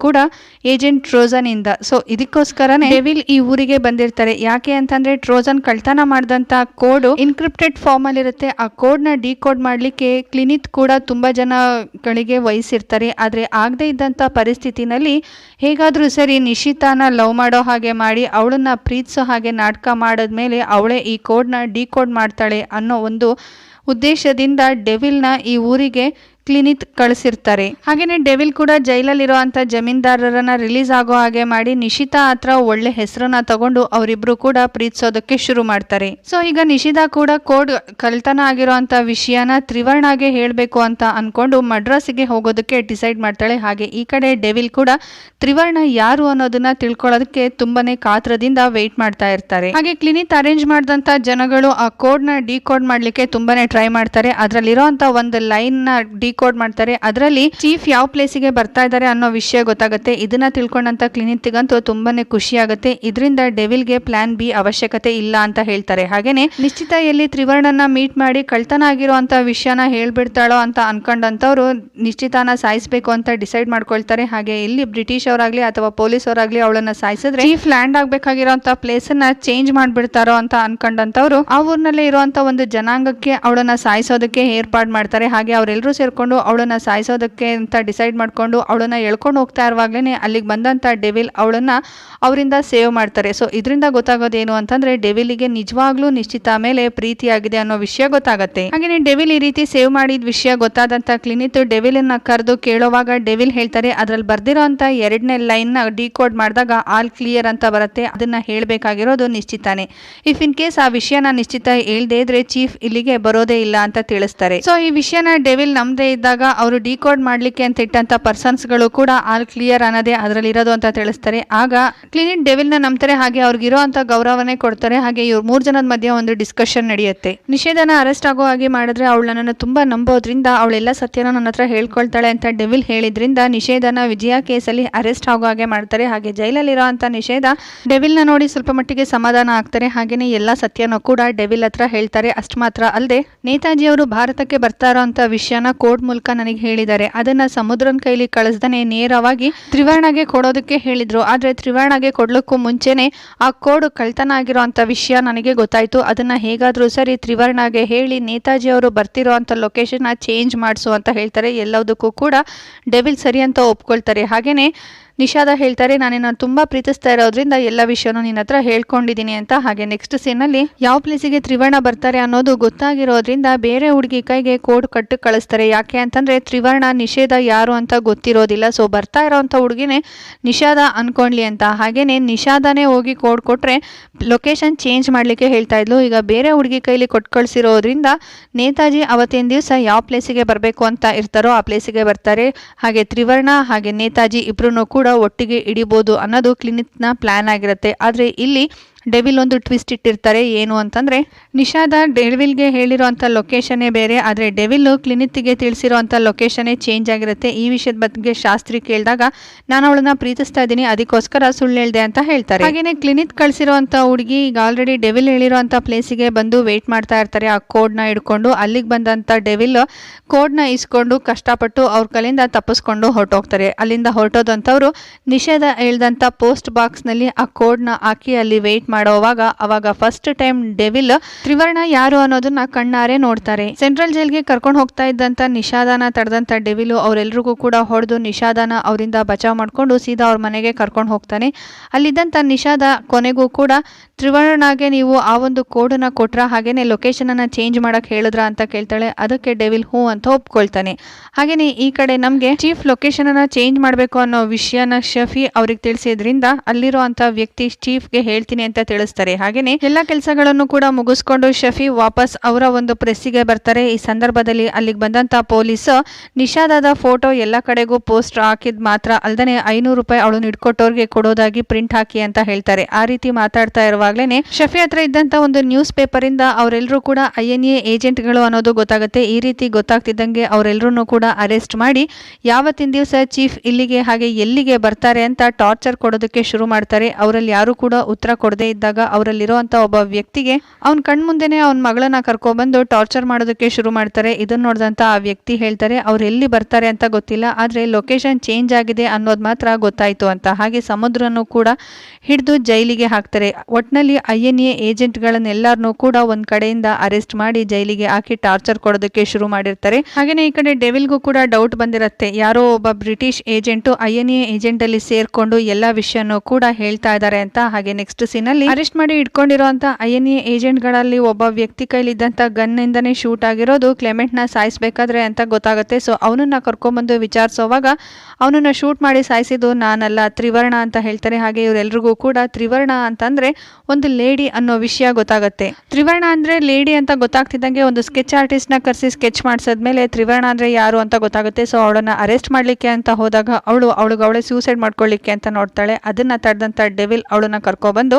ಏಜೆಂಟ್ ಟ್ರೋಜನ್ ಇಂದ. ಸೊ ಇದಕ್ಕೋಸ್ಕರನೇ ಡೆವಿಲ್ ಈ ಊರಿಗೆ ಬಂದಿರ್ತಾರೆ. ಯಾಕೆ ಅಂತಂದ್ರೆ ಟ್ರೋಜನ್ ಕಳ್ತನ ಮಾಡಿದಂತ ಕೋಡ್ ಇನ್ಕ್ರಿಪ್ಟೆಡ್ ಫಾರ್ಮ್ ಅಲ್ಲಿ ಇರುತ್ತೆ. ಆ ಕೋಡ್ನ ಡಿಕೋಡ್ ಮಾಡ್ಲಿಕ್ಕೆ ಕ್ಲಿನಿತ್ ಕೂಡ ತುಂಬ ಜನಗಳಿಗೆ ವಹಿಸಿರ್ತಾರೆ. ಆದ್ರೆ ಆಗದೇ ಇದ್ದಂತ ಪರಿಸ್ಥಿತಿನಲ್ಲಿ ಹೇಗಾದರೂ ಸರಿ ನಿಶಿತಾನ ಲವ್ ಮಾಡೋ ಹಾಗೆ ಮಾಡಿ ಅವಳನ್ನ ಪ್ರೀತಿಸೋ ಹಾಗೆ ನಾಟಕ ಮಾಡಿದ್ಮೇಲೆ ಅವಳೇ ಈ ಕೋಡ್ನ ಡಿಕೋಡ್ ಮಾಡ್ತಾಳೆ ಅನ್ನೋ ಒಂದು ಉದ್ದೇಶದಿಂದ ಡೆವಿಲ್ನ ಈ ಊರಿಗೆ ಕ್ಲಿನಿತ್ ಕಳಿಸಿರ್ತಾರೆ. ಹಾಗೇನೆ ಡೆವಿಲ್ ಕೂಡ ಜೈಲಲ್ಲಿರೋ ಅಂತ ಜಮೀನ್ದಾರರನ್ನ ರಿಲೀಸ್ ಆಗೋ ಹಾಗೆ ಮಾಡಿ ನಿಶಿತಾ ಹತ್ರ ಒಳ್ಳೆ ಹೆಸರನ್ನ ತಗೊಂಡು ಅವರಿಬ್ರು ಕೂಡ ಪ್ರೀತಿಸೋದಕ್ಕೆ ಶುರು ಮಾಡ್ತಾರೆ. ಸೊ, ಈಗ ನಿಶಿತಾ ಕೂಡ ಕೋಡ್ ಕಲ್ತನ ಆಗಿರೋ ಅಂತ ವಿಷಯನ ತ್ರಿವರ್ಣಾಗೆ ಹೇಳಬೇಕು ಅಂತ ಅನ್ಕೊಂಡು ಮಡ್ರಾಸಿಗೆ ಹೋಗೋದಕ್ಕೆ ಡಿಸೈಡ್ ಮಾಡ್ತಾಳೆ. ಹಾಗೆ ಈ ಕಡೆ ಡೆವಿಲ್ ಕೂಡ ತ್ರಿವರ್ಣ ಯಾರು ಅನ್ನೋದನ್ನ ತಿಳ್ಕೊಳ್ಳೋದಕ್ಕೆ ತುಂಬಾನೇ ಕಾತ್ರದಿಂದ ವೆಯ್ಟ್ ಮಾಡ್ತಾ ಇರ್ತಾರೆ. ಹಾಗೆ ಕ್ಲಿನಿಕ್ ಅರೇಂಜ್ ಮಾಡಿದಂತ ಜನಗಳು ಆ ಕೋಡ್ನ ಡಿಕೋಡ್ ಮಾಡ್ಲಿಕ್ಕೆ ತುಂಬಾನೇ ಟ್ರೈ ಮಾಡ್ತಾರೆ. ಅದ್ರಲ್ಲಿರೋ ಅಂತ ಒಂದು ಲೈನ್ನ ಡಿಕೋಡ್ ಮಾಡ್ತಾರೆ. ಅದರಲ್ಲಿ ಚೀಫ್ ಯಾವ ಪ್ಲೇಸಿಗೆ ಬರ್ತಾ ಇದ್ದಾರೆ ಅನ್ನೋ ವಿಷಯ ಗೊತ್ತಾಗುತ್ತೆ. ಇದನ್ನ ತಿಳ್ಕೊಂಡಂತ ಕ್ಲಿನಿಕ್ಗಂತೂ ತುಂಬಾನೇ ಖುಷಿ ಆಗುತ್ತೆ ಇದರಿಂದ ಡೆವಿಲ್ಗೆ ಪ್ಲಾನ್ ಬಿ ಅವಶ್ಯಕತೆ ಇಲ್ಲ ಅಂತ ಹೇಳ್ತಾರೆ. ಹಾಗೇನೆ ನಿಶ್ಚಿತ ಎಲ್ಲಿ ತ್ರಿವರ್ಣನ ಮೀಟ್ ಮಾಡಿ ಕಳ್ತನ ಆಗಿರುವಂತ ವಿಷಯನ ಹೇಳ್ಬಿಡ್ತಾಳೋ ಅಂತ ಅನ್ಕೊಂಡಂತವ್ರು ನಿಶ್ಚಿತಾನ ಸಾಯಿಸ್ಬೇಕು ಅಂತ ಡಿಸೈಡ್ ಮಾಡ್ಕೊಳ್ತಾರೆ. ಹಾಗೆ ಇಲ್ಲಿ ಬ್ರಿಟಿಷ್ ಅವರಾಗ್ಲಿ ಅಥವಾ ಪೊಲೀಸ್ ಅವರಾಗ್ಲಿ ಅವಳನ್ನ ಸಾಯಿಸಿದ್ರೆ ಚೀಫ್ ಲ್ಯಾಂಡ್ ಆಗ್ಬೇಕಾಗಿರೋಂತ ಪ್ಲೇಸ್ ಅನ್ನ ಚೇಂಜ್ ಮಾಡ್ಬಿಡ್ತಾರೋ ಅಂತ ಅನ್ಕೊಂಡಂತವ್ರು ಆ ಊರ್ನಲ್ಲೇ ಇರುವಂತ ಒಂದು ಜನಾಂಗಕ್ಕೆ ಅವಳನ್ನ ಸಾಯಿಸೋದಕ್ಕೆ ಏರ್ಪಾಡ್ ಮಾಡ್ತಾರೆ. ಹಾಗೆ ಅವರೆಲ್ಲರೂ ಸೇರ್ಕೊಂಡು ಅವಳನ್ನ ಸಾಯಿಸೋದಕ್ಕೆ ಅಂತ ಡಿಸೈಡ್ ಮಾಡ್ಕೊಂಡು ಅವಳನ್ನ ಎಳ್ಕೊಂಡು ಹೋಗ್ತಾ ಇರುವಾಗಲೇ ಅಲ್ಲಿಗೆ ಬಂದಂತ ಡೆವಿಲ್ ಅವಳನ್ನ ಅವರಿಂದ ಸೇವ್ ಮಾಡ್ತಾರೆ. ಸೊ ಇದರಿಂದ ಗೊತ್ತಾಗೋದೇನು ಅಂತಂದ್ರೆ ಡೆವಿಲಿಗೆ ನಿಜವಾಗ್ಲೂ ನಿಶ್ಚಿತ ಮೇಲೆ ಪ್ರೀತಿಯಾಗಿದೆ ಅನ್ನೋ ವಿಷಯ ಗೊತ್ತಾಗುತ್ತೆ. ಹಾಗೆಯೇ ಡೆವಿಲ್ ಈ ರೀತಿ ಸೇವ್ ಮಾಡಿದ ವಿಷಯ ಗೊತ್ತಾದಂತ ಕ್ಲಿನಿತ್ ಡೆವಿಲನ್ನ ಕರೆದು ಕೇಳೋವಾಗ ಡೆವಿಲ್ ಹೇಳ್ತಾರೆ, ಅದರಲ್ಲಿ ಬರ್ದಿರೋ ಅಂತ ಎರಡನೇ ಲೈನ್ನ ಡಿಕೋಡ್ ಮಾಡಿದಾಗ ಆಲ್ ಕ್ಲಿಯರ್ ಅಂತ ಬರುತ್ತೆ, ಅದನ್ನ ಹೇಳಬೇಕಾಗಿರೋದು ನಿಶ್ಚಿತಾನೆ. ಇಫ್ ಇನ್ ಕೇಸ್ ಆ ವಿಷಯನ ನಿಶ್ಚಿತ ಹೇಳ್ದೇ ಇದ್ರೆ ಚೀಫ್ ಇಲ್ಲಿಗೆ ಬರೋದೇ ಇಲ್ಲ ಅಂತ ತಿಳಿಸ್ತಾರೆ. ಸೊ ಈ ವಿಷಯನ ಡೆವಿಲ್ ನಮ್ದೇ ಇದ್ದಾಗ ಅವರು ಡಿಕೋಡ್ ಮಾಡ್ಲಿಕ್ಕೆ ಅಂತ ಇಟ್ಟಂಥ ಪರ್ಸನ್ಸ್ಗಳು ಕೂಡ ಆಲ್ ಕ್ಲಿಯರ್ ಅನ್ನೋದೇ ಅದರಲ್ಲಿ ಇರೋದು ಅಂತ ತಿಳಿಸ್ತಾರೆ. ಆಗ ಕ್ಲಿನಿಕ್ ಡೆವಿಲ್ನ ನಂಬ್ತಾರೆ, ಹಾಗೆ ಅವ್ರಿಗಿರೋ ಅಂತ ಗೌರವನೇ ಕೊಡ್ತಾರೆ, ಹಾಗೆ ಇವ್ರು ಮೂರು ಜನದ ಮಧ್ಯೆ ಒಂದು ಡಿಸ್ಕಷನ್ ನಡೆಯುತ್ತೆ. ನಿಷೇಧನ ಅರೆಸ್ಟ್ ಆಗೋ ಹಾಗೆ ಮಾಡಿದ್ರೆ ಅವಳು ನನ್ನನ್ನು ತುಂಬಾ ನಂಬೋದ್ರಿಂದ ಅವಳೆಲ್ಲ ಸತ್ಯನ ನನ್ನ ಹತ್ರ ಹೇಳ್ಕೊಳ್ತಾಳೆ ಅಂತ ಡೆವಿಲ್ ಹೇಳಿದ್ರಿಂದ ನಿಷೇಧನ ವಿಜಯ ಕೇಸಲ್ಲಿ ಅರೆಸ್ಟ್ ಆಗೋ ಹಾಗೆ ಮಾಡ್ತಾರೆ. ಹಾಗೆ ಜೈಲಲ್ಲಿರೋ ಅಂತ ನಿಷೇಧ ಡೆವಿಲ್ನ ನೋಡಿ ಸ್ವಲ್ಪ ಮಟ್ಟಿಗೆ ಸಮಾಧಾನ ಆಗ್ತಾರೆ. ಹಾಗೆಯೇ ಎಲ್ಲ ಸತ್ಯನೂ ಕೂಡ ಡೆವಿಲ್ ಹತ್ರ ಹೇಳ್ತಾರೆ. ಅಷ್ಟು ಮಾತ್ರ ಅಲ್ಲದೆ ನೇತಾಜಿ ಅವರು ಭಾರತಕ್ಕೆ ಬರ್ತಾ ಇರೋ ಅಂತ ವಿಷಯನ ಕೋಡ್ ಮೂಲಕ ನನಗೆ ಹೇಳಿದ್ದಾರೆ. ಅದನ್ನ ಸಮುದ್ರನ ಕೈಲಿ ಕಳಿಸ್ದನೆ ನೇರವಾಗಿ ತ್ರಿವರ್ಣಗೆ ಕೊಡೋದಕ್ಕೆ ಹೇಳಿದ್ರು. ಆದ್ರೆ ತ್ರಿವರ್ಣಗೆ ಕೊಡ್ಲಿಕ್ಕೂ ಮುಂಚೆನೆ ಆ ಕೋಡು ಕಳ್ತನ ಆಗಿರುವಂತ ವಿಷಯ ನನಗೆ ಗೊತ್ತಾಯ್ತು. ಅದನ್ನ ಹೇಗಾದ್ರೂ ಸರಿ ತ್ರಿವರ್ಣಗೆ ಹೇಳಿ ನೇತಾಜಿ ಅವರು ಬರ್ತಿರೋ ಅಂತ ಲೊಕೇಶನ್ ಚೇಂಜ್ ಮಾಡಿಸು ಅಂತ ಹೇಳ್ತಾರೆ. ಎಲ್ಲದಕ್ಕೂ ಕೂಡ ಡೆವಿಲ್ ಸರಿ ಅಂತ ಒಪ್ಕೊಳ್ತಾರೆ. ಹಾಗೇನೆ ನಿಷಾದ ಹೇಳ್ತಾರೆ, ನಾನು ತುಂಬಾ ಪ್ರೀತಿಸ್ತಾ ಇರೋದ್ರಿಂದ ಎಲ್ಲ ವಿಷಯನೂ ನಿನ್ನ ಹತ್ರ ಹೇಳ್ಕೊಂಡಿದ್ದೀನಿ ಅಂತ. ಹಾಗೆ ನೆಕ್ಸ್ಟ್ ಸೀನಲ್ಲಿ ಯಾವ ಪ್ಲೇಸಿಗೆ ತ್ರಿವರ್ಣ ಬರ್ತಾರೆ ಅನ್ನೋದು ಗೊತ್ತಾಗಿರೋದ್ರಿಂದ ಬೇರೆ ಹುಡುಗಿ ಕೈಗೆ ಕೋಡ್ ಕಟ್ಟು ಕಳಿಸ್ತಾರೆ. ಯಾಕೆ ಅಂತಂದ್ರೆ ತ್ರಿವರ್ಣ ನಿಷೇಧ ಯಾರು ಅಂತ ಗೊತ್ತಿರೋದಿಲ್ಲ. ಸೊ ಬರ್ತಾ ಇರೋವಂಥ ಹುಡುಗಿನೇ ನಿಷಾದ ಅನ್ಕೊಂಡ್ಲಿ ಅಂತ. ಹಾಗೇನೆ ನಿಷಾದನೇ ಹೋಗಿ ಕೋಡ್ ಕೊಟ್ರೆ ಲೊಕೇಶನ್ ಚೇಂಜ್ ಮಾಡ್ಲಿಕ್ಕೆ ಹೇಳ್ತಾ ಇದ್ಲು. ಈಗ ಬೇರೆ ಹುಡುಗಿ ಕೈಲಿ ಕೊಟ್ಟು ಕಳಿಸಿರೋದ್ರಿಂದ ನೇತಾಜಿ ಅವತ್ತಿನ ದಿವಸ ಯಾವ ಪ್ಲೇಸಿಗೆ ಬರಬೇಕು ಅಂತ ಇರ್ತಾರೋ ಆ ಪ್ಲೇಸಿಗೆ ಬರ್ತಾರೆ. ಹಾಗೆ ತ್ರಿವರ್ಣ ಹಾಗೆ ನೇತಾಜಿ ಇಬ್ರು ಕೂಡ ಒಟ್ಟಿಗೆ ಹಿಡಿಬೋದು ಅನ್ನೋದು ಕ್ಲಿನಿಕ್ನ ಪ್ಲಾನ್ ಆಗಿರುತ್ತೆ. ಆದರೆ ಇಲ್ಲಿ ಡೆವಿಲ್ ಒಂದು ಟ್ವಿಸ್ಟ್ ಇಟ್ಟಿರ್ತಾರೆ. ಏನು ಅಂತಂದ್ರೆ, ನಿಷಾದ ಡೆವಿಲ್ಗೆ ಹೇಳಿರೋಂಥ ಲೊಕೇಶನ್ನೇ ಬೇರೆ, ಆದರೆ ಡೆವಿಲ್ ಕ್ಲಿನಿಕ್ಕಿಗೆ ತಿಳಿಸಿರುವಂಥ ಲೊಕೇಶನ್ನೇ ಚೇಂಜ್ ಆಗಿರುತ್ತೆ. ಈ ವಿಷಯದ ಬಗ್ಗೆ ಶಾಸ್ತ್ರಿ ಕೇಳಿದಾಗ, ನಾನು ಅವಳನ್ನ ಪ್ರೀತಿಸ್ತಾ ಇದ್ದೀನಿ, ಅದಕ್ಕೋಸ್ಕರ ಸುಳ್ಳು ಹೇಳಿದೆ ಅಂತ ಹೇಳ್ತಾರೆ. ಹಾಗೇನೆ ಕ್ಲಿನಿಕ್ ಕಳಿಸಿರೋಂಥ ಹುಡುಗಿ, ಈಗ ಆಲ್ರೆಡಿ ಡೆವಿಲ್ ಹೇಳಿರೋಂಥ ಪ್ಲೇಸಿಗೆ ಬಂದು ವೇಟ್ ಮಾಡ್ತಾ ಇರ್ತಾರೆ ಆ ಕೋಡ್ನ ಹಿಡ್ಕೊಂಡು. ಅಲ್ಲಿಗೆ ಬಂದಂಥ ಡೆವಿಲ್ ಕೋಡ್ನ ಇಸ್ಕೊಂಡು ಕಷ್ಟಪಟ್ಟು ಅವ್ರ ಕಲೆಯಿಂದ ತಪ್ಪಿಸ್ಕೊಂಡು ಹೊರಟೋಗ್ತಾರೆ. ಅಲ್ಲಿಂದ ಹೊರಟೋದಂಥವ್ರು ನಿಷೇಧ ಹೇಳ್ದಂಥ ಪೋಸ್ಟ್ ಬಾಕ್ಸ್ನಲ್ಲಿ ಆ ಕೋಡ್ನ ಹಾಕಿ ಅಲ್ಲಿ ವೆಯ್ಟ್ ಮಾಡೋವಾಗ ಅವಾಗ ಫಸ್ಟ್ ಟೈಮ್ ಡೆವಿಲ್ ತ್ರಿವರ್ಣ ಯಾರು ಅನ್ನೋದನ್ನ ಕಣ್ಣಾರೆ ನೋಡ್ತಾರೆ. ಸೆಂಟ್ರಲ್ ಜೈಲ್ಗೆ ಕರ್ಕೊಂಡು ಹೋಗ್ತಾ ಇದ್ದಂತ ನಿಷಾದಾನ ತಡೆದಂತ ಡೆವಿಲು ಅವರೆಲ್ರಿಗೂ ಕೂಡ ಹೊಡೆದು ನಿಷಾದಾನ ಅವರಿಂದ ಬಚಾವ್ ಮಾಡ್ಕೊಂಡು ಸೀದಾ ಅವ್ರ ಮನೆಗೆ ಕರ್ಕೊಂಡು ಹೋಗ್ತಾನೆ. ಅಲ್ಲಿದ್ದಂತ ನಿಷಾದ ಕೊನೆಗೂ ಕೂಡ ತ್ರಿವರ್ಣಗೆ ನೀವು ಆ ಒಂದು ಕೋಡನ್ನ ಕೊಟ್ರ ಹಾಗೇನೆ ಲೊಕೇಶನ್ ಅನ್ನ ಚೇಂಜ್ ಮಾಡಕ್ ಹೇಳಿದ್ರ ಅಂತ ಕೇಳ್ತಾಳೆ. ಅದಕ್ಕೆ ಡೆವಿಲ್ ಹೂ ಅಂತ ಒಪ್ಕೊಳ್ತಾನೆ. ಹಾಗೇನೆ ಈ ಕಡೆ ನಮಗೆ ಚೀಫ್ ಲೊಕೇಶನ್ ಅನ್ನ ಚೇಂಜ್ ಮಾಡಬೇಕು ಅನ್ನೋ ವಿಷಯನ ಶಫಿ ಅವ್ರಿಗೆ ತಿಳಿಸಿದ್ರಿಂದ ಅಲ್ಲಿರೋ ಅಂತ ವ್ಯಕ್ತಿ ಚೀಫ್ಗೆ ಹೇಳ್ತೀನಿ ಅಂತ ತಿಳಿಸ್ತಾರೆ. ಹಾಗೇನೆ ಎಲ್ಲ ಕೆಲಸಗಳನ್ನು ಕೂಡ ಮುಗಿಸ್ಕೊಂಡು ಶಫಿ ವಾಪಸ್ ಅವರ ಒಂದು ಪ್ರೆಸ್ಸಿಗೆ ಬರ್ತಾರೆ. ಈ ಸಂದರ್ಭದಲ್ಲಿ ಅಲ್ಲಿಗೆ ಬಂದಂತ ಪೊಲೀಸ್ ನಿಷಾದಾದ ಫೋಟೋ ಎಲ್ಲ ಕಡೆಗೂ ಪೋಸ್ಟ್ ಹಾಕಿದ್ ಮಾತ್ರ ಅಲ್ದನೆ ಐನೂರು ರೂಪಾಯಿ ಅವಳು ಇಟ್ಕೊಟ್ಟವ್ರಿಗೆ ಕೊಡೋದಾಗಿ ಪ್ರಿಂಟ್ ಹಾಕಿ ಅಂತ ಹೇಳ್ತಾರೆ. ಆ ರೀತಿ ಮಾತಾಡ್ತಾ ಇರುವಾಗ್ಲೇನೆ ಶಫಿ ಹತ್ರ ಇದ್ದಂತ ಒಂದು ನ್ಯೂಸ್ ಪೇಪರ್ ಇಂದ ಅವರೆಲ್ಲರೂ ಕೂಡ ಐ ಎನ್ ಎ ಏಜೆಂಟ್ಗಳು ಅನ್ನೋದು ಗೊತ್ತಾಗುತ್ತೆ. ಈ ರೀತಿ ಗೊತ್ತಾಗ್ತಿದ್ದಂಗೆ ಅವರೆಲ್ಲರೂ ಕೂಡ ಅರೆಸ್ಟ್ ಮಾಡಿ ಯಾವತ್ತಿನ ದಿವಸ ಚೀಫ್ ಇಲ್ಲಿಗೆ ಹಾಗೆ ಎಲ್ಲಿಗೆ ಬರ್ತಾರೆ ಅಂತ ಟಾರ್ಚರ್ ಕೊಡೋದಕ್ಕೆ ಶುರು ಮಾಡ್ತಾರೆ. ಅವರಲ್ಲಿ ಯಾರು ಕೂಡ ಉತ್ತರ ಕೊಡದೇ ಇದ್ದಾಗ ಅವರಲ್ಲಿರುವಂತ ಒಬ್ಬ ವ್ಯಕ್ತಿಗೆ ಅವ್ನ ಕಣ್ಮುಂದೆನೆ ಅವ್ನ ಮಗಳನ್ನ ಕರ್ಕೊಬಂದು ಟಾರ್ಚರ್ ಮಾಡೋದಕ್ಕೆ ಶುರು ಮಾಡ್ತಾರೆ. ಇದನ್ನ ನೋಡಿದಂತ ಆ ವ್ಯಕ್ತಿ ಹೇಳ್ತಾರೆ ಅವ್ರು ಎಲ್ಲಿ ಬರ್ತಾರೆ ಅಂತ ಗೊತ್ತಿಲ್ಲ, ಆದ್ರೆ ಲೊಕೇಶನ್ ಚೇಂಜ್ ಆಗಿದೆ ಅನ್ನೋದು ಮಾತ್ರ ಗೊತ್ತಾಯ್ತು ಅಂತ. ಹಾಗೆ ಸಮುದ್ರನು ಕೂಡ ಹಿಡಿದು ಜೈಲಿಗೆ ಹಾಕ್ತಾರೆ. ಒಟ್ನಲ್ಲಿ ಐ ಎನ್ ಎ ಏಜೆಂಟ್ಗಳನ್ನೆಲ್ಲರನ್ನೂ ಕೂಡ ಒಂದ್ ಕಡೆಯಿಂದ ಅರೆಸ್ಟ್ ಮಾಡಿ ಜೈಲಿಗೆ ಹಾಕಿ ಟಾರ್ಚರ್ ಕೊಡೋದಕ್ಕೆ ಶುರು ಮಾಡಿರ್ತಾರೆ. ಹಾಗೇನೆ ಈ ಕಡೆ ಡೆವಿಲ್ಗೂ ಕೂಡ ಡೌಟ್ ಬಂದಿರುತ್ತೆ. ಯಾರೋ ಒಬ್ಬ British agent I A agent ಅಲ್ಲಿ ಸೇರ್ಕೊಂಡು ಎಲ್ಲಾ ವಿಷಯನೂ ಕೂಡ ಹೇಳ್ತಾ ಇದ್ದಾರೆ ಅಂತ ಹಾಗೆ ನೆಕ್ಸ್ಟ್ ಸೀನ್ ಅಲ್ಲಿ ಅರೆಸ್ಟ್ ಮಾಡಿ ಇಟ್ಕೊಂಡಿರುವಂತ ಐ ಎ ಏಜೆಂಟ್ಗಳಲ್ಲಿ ಒಬ್ಬ ವ್ಯಕ್ತಿ ಕೈಲಿದ್ದಂತ ಗನ್ ಇಂದಾನೆ ಶೂಟ್ ಆಗಿರೋದು ಕ್ಲೆಮೆಂಟ್ನ ಸಾಯಿಸ್ಬೇಕಾದ್ರೆ ಅಂತ ಗೊತ್ತಾಗುತ್ತೆ. ಸೊ ಅವನನ್ನ ಕರ್ಕೊಂಡ್ಬಂದು ವಿಚಾರಿಸೋವಾಗ ಅವನನ್ನ ಶೂಟ್ ಮಾಡಿ ಸಾಯಿಸಿದ್ದು ನಾನಲ್ಲ ತ್ರಿವರ್ಣ ಅಂತ ಹೇಳ್ತಾರೆ. ಹಾಗೆ ಇವರೆಲ್ರಿಗೂ ಕೂಡ ತ್ರಿವರ್ಣ ಅಂತಂದ್ರೆ ಒಂದು ಲೇಡಿ ಅನ್ನೋ ವಿಷಯ ಗೊತ್ತಾಗುತ್ತೆ. ತ್ರಿವರ್ಣ ಅಂದರೆ ಲೇಡಿ ಅಂತ ಗೊತ್ತಾಗ್ತಿದ್ದಂಗೆ ಒಂದು ಸ್ಕೆಚ್ ಆರ್ಟಿಸ್ಟ್ನ ಕರೆಸಿ ಸ್ಕೆಚ್ ಮಾಡಿಸಿದ್ಮೇಲೆ ತ್ರಿವರ್ಣ ಅಂದ್ರೆ ಯಾರು ಅಂತ ಗೊತ್ತಾಗುತ್ತೆ. ಸೊ ಅವಳನ್ನ ಅರೆಸ್ಟ್ ಮಾಡ್ಲಿಕ್ಕೆ ಅಂತ ಹೋದಾಗ ಅವಳು ಅವಳಿಗೆ ಅವಳೆ ಸೂಸೈಡ್ ಮಾಡ್ಕೊಳ್ಳಿಕ್ಕೆ ಅಂತ ನೋಡ್ತಾಳೆ. ಅದನ್ನ ತಡೆದಂತ ಡೆವಿಲ್ ಅವಳನ್ನ ಕರ್ಕೊಬಂದು